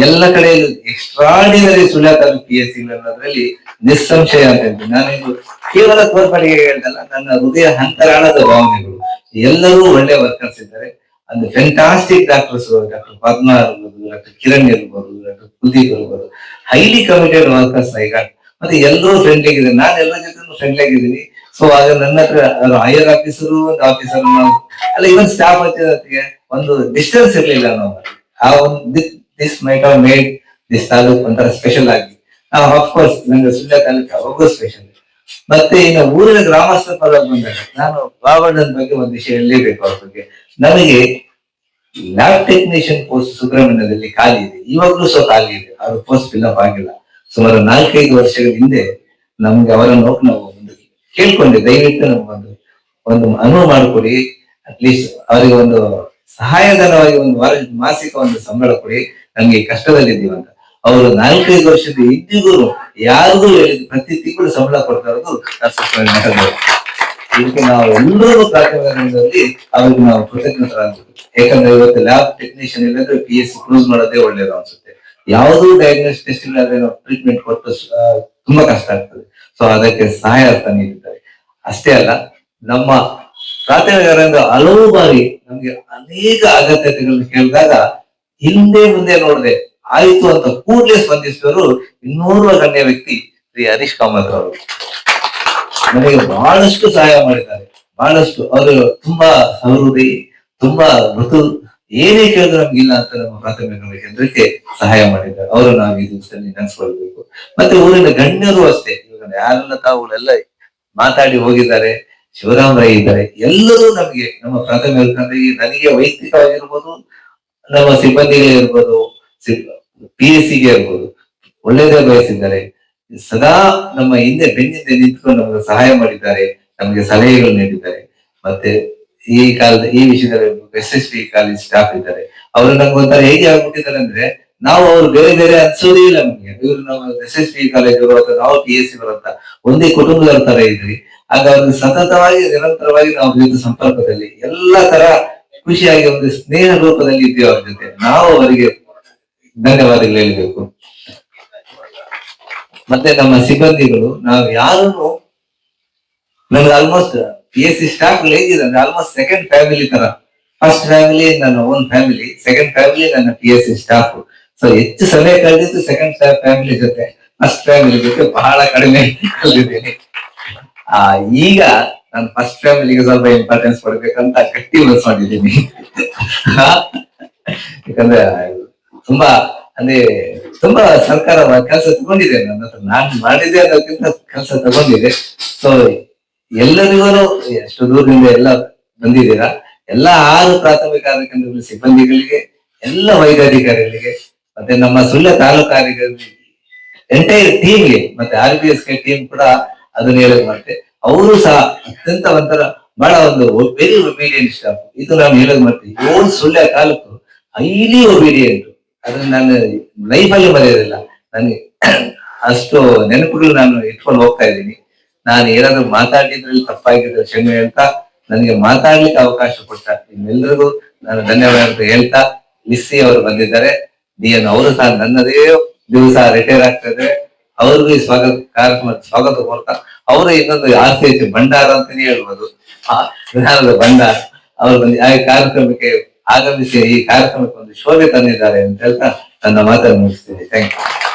ಎಲ್ಲ ಕಡೆ extraordinary Sullia taluk P S ಅನ್ನೋದ್ರಲ್ಲಿ ನಿಸ್ಸಂಶಯ ಅಂತ ಹೇಳ್ತೀನಿ. ನಾನು ಕೇವಲ ತೋರ್ಪಡಿಗೆ ಹೇಳ್ದಲ್ಲ, ನನ್ನ ಹೃದಯ ಹಂತರಾಳದ ಭಾವನೆಗಳು. ಎಲ್ಲರೂ ಒಳ್ಳೆ ವರ್ಕರ್ಸ್ ಇದ್ದಾರೆ. ಅಂದ್ರೆ ಫ್ಯಾಂಟಾಸ್ಟಿಕ್ ಡಾಕ್ಟರ್ಸ್ ಡಾಕ್ಟರ್ ಪದ್ಮ ಇರ್ಬೋದು ಡಾಕ್ಟರ್ ಕಿರಣ್ ಇರ್ಬೋದು ಡಾಕ್ಟರ್ ಕುಲ್ದೀಪ್ ಇರ್ಬೋದು. ಹೈಲಿ ಕಮಿಟೆಡ್ ವರ್ಕರ್ಸ್ ಈಗ ಮತ್ತೆ ಎಲ್ಲರೂ ಫ್ರೆಂಡ್ಲಿ ಆಗಿದ್ದಾರೆ. ನಾನು ಎಲ್ಲರ ಜೊತೆ ಫ್ರೆಂಡ್ಲಿ ಆಗಿದ್ದೀನಿ. ಸೊ ಆಗ ನನ್ನ ಹತ್ರ ಹೈಯರ್ ಆಫೀಸರು ಒಂದು ಆಫೀಸರ್ ಅಲ್ಲ ಇವನ್ ಸ್ಟಾಫ್ ಹತ್ತಿರ ಒಂದು ಡಿಸ್ಟೆನ್ಸ್ ಇರ್ಲಿಲ್ಲ ನಾವು. ಆ this might have made this taluk ಒಂಥರ ಸ್ಪೆಷಲ್ ಆಗಿ. ನಾವು ಅಫ್ಕೋರ್ಸ್ ನಂಗೆ ಸುಳ್ಯ ತಾಲೂಕು ಅವಾಗೂ ಸ್ಪೆಷಲ್ ಮತ್ತೆ ಇನ್ನು ಊರಿನ ಗ್ರಾಮಸ್ಥರ ಪರ ಬಂದಾಗ, ನಾನು ಬಾಬಣ್ಣನ ಬಗ್ಗೆ ಒಂದು ವಿಷಯ ಹೇಳಲೇಬೇಕು ಅವ್ರ ಬಗ್ಗೆ. ನನಗೆ ಲ್ಯಾಬ್ ಟೆಕ್ನಿಷಿಯನ್ ಪೋಸ್ಟ್ ಸುಬ್ರಹ್ಮಣ್ಯದಲ್ಲಿ ಖಾಲಿ ಇದೆ. ಇವಾಗಲೂ ಸಹ ಖಾಲಿ ಇದೆ. ಅವ್ರ ಪೋಸ್ಟ್ ಫಿಲ್ ಅಪ್ ಆಗಿಲ್ಲ. ಸುಮಾರು ನಾಲ್ಕೈದು ವರ್ಷಗಳ ಹಿಂದೆ ನಮ್ಗೆ ಅವರನ್ನು ನಾವು ಒಂದು ಕೇಳ್ಕೊಂಡೆ, ದಯವಿಟ್ಟು ನಮ್ಗೊಂದು ಒಂದು ಅನುವು ಮಾಡಿಕೊಡಿ. ಅಟ್ಲೀಸ್ಟ್ ಅವರಿಗೆ ಒಂದು ಸಹಾಯಧನವಾಗಿ ಒಂದು ವಾರ, ಮಾಸಿಕ ಒಂದು ಸಂಬಳ ಕೊಡಿ. ನಮ್ಗೆ ಕಷ್ಟದಲ್ಲಿದ್ದೀವಿ ಅಂತ. ಅವರು ನಾಲ್ಕೈದು ವರ್ಷದ ಇದ್ದಿಗೂ ಯಾರಿಗೂ ಪ್ರತಿ ತಿಂಗಳು ಸಂಬಳ ಕೊಡ್ತಾ ಇರೋದು ಇದಕ್ಕೆ ನಾವು ಎಲ್ಲರೂ ಪ್ರಾಥಮಿಕದಲ್ಲಿ ಅವ್ರಿಗೆ ನಾವು ಕೃತಜ್ಞತರಾಗಬೇಕು. ಯಾಕಂದ್ರೆ ಇವತ್ತು ಲ್ಯಾಬ್ ಟೆಕ್ನಿಷಿಯನ್ ಇಲ್ಲದ್ರೆ ಪಿ ಎಸ್ ಕ್ಲೋಸ್ ಮಾಡೋದೇ ಒಳ್ಳೇದು ಅನ್ಸುತ್ತೆ. ಯಾವುದೂ ಡಯಾಗ್ನೋಸ್ ಟೆಸ್ಟ್ ಇಲ್ಲದ್ರೆ ನಾವು ಟ್ರೀಟ್ಮೆಂಟ್ ಕೊಟ್ಟು ತುಂಬಾ ಕಷ್ಟ ಆಗ್ತದೆ. ಸೊ ಅದಕ್ಕೆ ಸಹಾಯ ಹಸ್ತ ನೀಡಿದ್ದಾರೆ. ಅಷ್ಟೇ ಅಲ್ಲ, ನಮ್ಮ ಪ್ರಾಥಮಿಕರಿಂದ ಹಲವು ಬಾರಿ ನಮ್ಗೆ ಅನೇಕ ಅಗತ್ಯತೆಗಳನ್ನು ಕೇಳಿದಾಗ ಹಿಂದೆ ಮುಂದೆ ನೋಡದೆ ಆಯಿತು ಅಂತ ಕೂಡಲೇ ಸ್ಪಂದಿಸಿದವರು ಇನ್ನೂರ ಗಣ್ಯ ವ್ಯಕ್ತಿ ಶ್ರೀ ಹರೀಶ್ ಕಾಮತ್ ಅವರು. ನನಗೆ ಬಹಳಷ್ಟು ಸಹಾಯ ಮಾಡಿದ್ದಾರೆ. ಬಹಳಷ್ಟು. ಅವರು ತುಂಬಾ ಸಹೃದಯಿ ತುಂಬಾ ಮೃದು, ಏನೇ ಕೇಳಿದ್ರು ನಮ್ಗಿಲ್ಲ ಅಂತ ನಮ್ಮ ಪ್ರಾಥಮಿಕ ಕೇಂದ್ರಕ್ಕೆ ಸಹಾಯ ಮಾಡಿದ್ದಾರೆ. ಅವರು ನಾವು ಈ ದಿವಸದಲ್ಲಿ ನೆನೆಸ್ಕೊಳ್ಬೇಕು. ಮತ್ತೆ ಊರಿನ ಗಣ್ಯರು ಅಷ್ಟೇ. ಇವಾಗ ಯಾರೆಲ್ಲ ತಾವುಗಳೆಲ್ಲ ಮಾತಾಡಿ ಹೋಗಿದ್ದಾರೆ ಶಿವರಾಮ್ ರೈ ಇದ್ದಾರೆ, ಎಲ್ಲರೂ ನಮಗೆ ನಮ್ಮ ಪ್ರಾಥಮಿಕ ನನಗೆ ವೈಯಕ್ತಿಕವಾಗಿರ್ಬೋದು, ನಮ್ಮ ಸಿಬ್ಬಂದಿಗೆ ಇರ್ಬೋದು ಪಿ ಎಸ್ ಸಿಗೆ ಇರ್ಬೋದು, ಒಳ್ಳೇದೇ ಬಯಸಿದ್ದಾರೆ. ಸದಾ ನಮ್ಮ ಹಿಂದೆ ಬೆನ್ನಿಂದ ನಿಂತ್ಕೊಂಡು ನಮಗೆ ಸಹಾಯ ಮಾಡಿದ್ದಾರೆ, ನಮಗೆ ಸಲಹೆಗಳು ನೀಡಿದ್ದಾರೆ. ಮತ್ತೆ ಈ ಕಾಲದ, ಈ ವಿಷಯದಲ್ಲಿ S S P college staff ಇದ್ದಾರೆ. ಅವರು ನಮ್ಗೆ ಒಂಥರ ಹೇಗೆ ಆಗ್ಬಿಟ್ಟಿದ್ದಾರೆ ಅಂದ್ರೆ ನಾವು ಅವ್ರು ಬೇರೆ ಬೇರೆ ಅನ್ಸೋದೇ ಇಲ್ಲ ನಮ್ಗೆ. ಇವ್ರು ನಾವು ಎಸ್ ಎಸ್ ಪಿ ಕಾಲೇಜ್ ಅಥವಾ ನಾವು ಪಿ ಎಸ್ ಸಿ ಬರಂತ ಒಂದೇ ಕುಟುಂಬದವ್ರ ತರ ಇದ್ರಿ. ಆಗ ಅವ್ರಿಗೆ ಸತತವಾಗಿ, ನಿರಂತರವಾಗಿ ನಾವು ಜೊತೆ ಸಂಪರ್ಕದಲ್ಲಿ ಎಲ್ಲಾ ತರ ಖುಷಿಯಾಗಿ ಒಂದು ಸ್ನೇಹ ರೂಪದಲ್ಲಿ ಇದ್ದೇವೆ ಅವ್ರ ಜೊತೆ. ನಾವು ಅವರಿಗೆ ಧನ್ಯವಾದಗಳು ಹೇಳಬೇಕು. ಮತ್ತೆ ನಮ್ಮ ಸಿಬ್ಬಂದಿಗಳು, ನಾವು ಯಾರನ್ನು ನಮ್ಗೆ almost P S C staff ಹೇಗಿದೆ ಅಂದ್ರೆ ಆಲ್ಮೋಸ್ಟ್ ಸೆಕೆಂಡ್ ಫ್ಯಾಮಿಲಿ ತರ. ಫಸ್ಟ್ ಫ್ಯಾಮಿಲಿ ನನ್ನ ಓನ್ ಫ್ಯಾಮಿಲಿ ಸೆಕೆಂಡ್ ಫ್ಯಾಮಿಲಿ ನನ್ನ P S C staff so ಹೆಚ್ಚು ಸಮಯ ಕಳೆದಿದ್ದು ಸೆಕೆಂಡ್ ಫ್ಯಾಮಿಲಿ ಜೊತೆ ಫಸ್ಟ್ ಫ್ಯಾಮಿಲಿ ಜೊತೆ ಬಹಳ ಕಡಿಮೆ ಕಳೆದಿದ್ದೀನಿ. ಆ, ಈಗ ನಾನು ಫಸ್ಟ್ ಫ್ಯಾಮಿಲಿಗೆ ಸ್ವಲ್ಪ ಇಂಪಾರ್ಟೆನ್ಸ್ ಕೊಡ್ಬೇಕಂತ ಗಟ್ಟಿ ಮಾಡಿದ್ದೀನಿ ಯಾಕಂದ್ರೆ, ತುಂಬಾ, ಅಂದ್ರೆ, ತುಂಬಾ ಸರ್ಕಾರ ಕೆಲಸ ತಗೊಂಡಿದೆ ನನ್ನ ಹತ್ರ. ನಾನು ಮಾಡಿದೆ ಅನ್ನೋದಕ್ಕಿಂತ ಕೆಲಸ ತಗೊಂಡಿದೆ. ಸೊ ಎಲ್ಲರಿಗೂ ಎಷ್ಟು ದೂರದಿಂದ ಎಲ್ಲ ಬಂದಿದ್ದೀರಾ? ಎಲ್ಲ ಆರು ಪ್ರಾಥಮಿಕ ಆರೋಗ್ಯ ಸಿಬ್ಬಂದಿಗಳಿಗೆ, ಎಲ್ಲ ವೈದ್ಯಾಧಿಕಾರಿಗಳಿಗೆ ಮತ್ತೆ ನಮ್ಮ ಸುಳ್ಯ ತಾಲೂಕಾರಿಗಳಲ್ಲಿ ಎಂಟೈರ್ ಟೀಮ್ಗೆ ಮತ್ತೆ R B S K team ಕೂಡ ಅದನ್ನ ಹೇಳಕ್ ಮತ್ತೆ ಅವರು ಸಹ ಅತ್ಯಂತ ಒಂಥರ ಬಹಳ ಒಂದು ವೆರಿ ಒಬೀಡಿಯಂಟ್ ಸ್ಟಾಫ್ ಇದು ನಾನು ಹೇಳೋದು ಮಾಡ್ತೀನಿ ಏಳು ಸುಳ್ಯ ತಾಲೂಕು ಹೈಲಿ ಒಬೀಡಿಯಂಟ್ ಅದನ್ನ ನಾನು ಲೈಫಲ್ಲಿ ಬರೆಯೋದಿಲ್ಲ ನನಗೆ ಅಷ್ಟು ನೆನಪುಗಳು ನಾನು ಇಟ್ಕೊಂಡು ಹೋಗ್ತಾ ಇದ್ದೀನಿ. ನಾನು ಏನಾದ್ರು ಮಾತಾಡಿದ್ರಲ್ಲಿ ತಪ್ಪಾಗಿದ್ರೆ ಕ್ಷಮೆ ಹೇಳ್ತಾ, ನನಗೆ ಮಾತಾಡ್ಲಿಕ್ಕೆ ಅವಕಾಶ ಕೊಟ್ಟ ನಿಮ್ಮೆಲ್ಲರಿಗೂ ನಾನು ಧನ್ಯವಾದ ಅಂತ ಹೇಳ್ತಾ, ಮಿಸ್ಸಿ ಅವರು ಬಂದಿದ್ದಾರೆ. ಡಿ ಎನ್ ಅವರು ಸಹ ನನ್ನದೇ ದಿವಸ ರಿಟೈರ್ ಆಗ್ತಾ ಇದ್ದಾರೆ ಅವ್ರಿಗೂ ಸ್ವಾಗತ, ಕಾರ್ಯಕ್ರಮ, ಸ್ವಾಗತ ಕೋರ್ತಾ ಅವರು ಇನ್ನೊಂದು ಸಿ ಎಚ್ ಭಂಡಾರ ಅಂತಾನೆ ಹೇಳ್ಬೋದು. ಆ ಜ್ಞಾನದ ಭಂಡಾರ. ಅವರು ಆ ಕಾರ್ಯಕ್ರಮಕ್ಕೆ ಆಗಮಿಸಿ, ಈ ಕಾರ್ಯಕ್ರಮಕ್ಕೆ ಒಂದು ಶೋಭೆ ತಂದಿದ್ದಾರೆ ಅಂತ ಹೇಳ್ತಾ ನನ್ನ ಮಾತನ್ನು ಮುಗಿಸ್ತೀನಿ. Thank you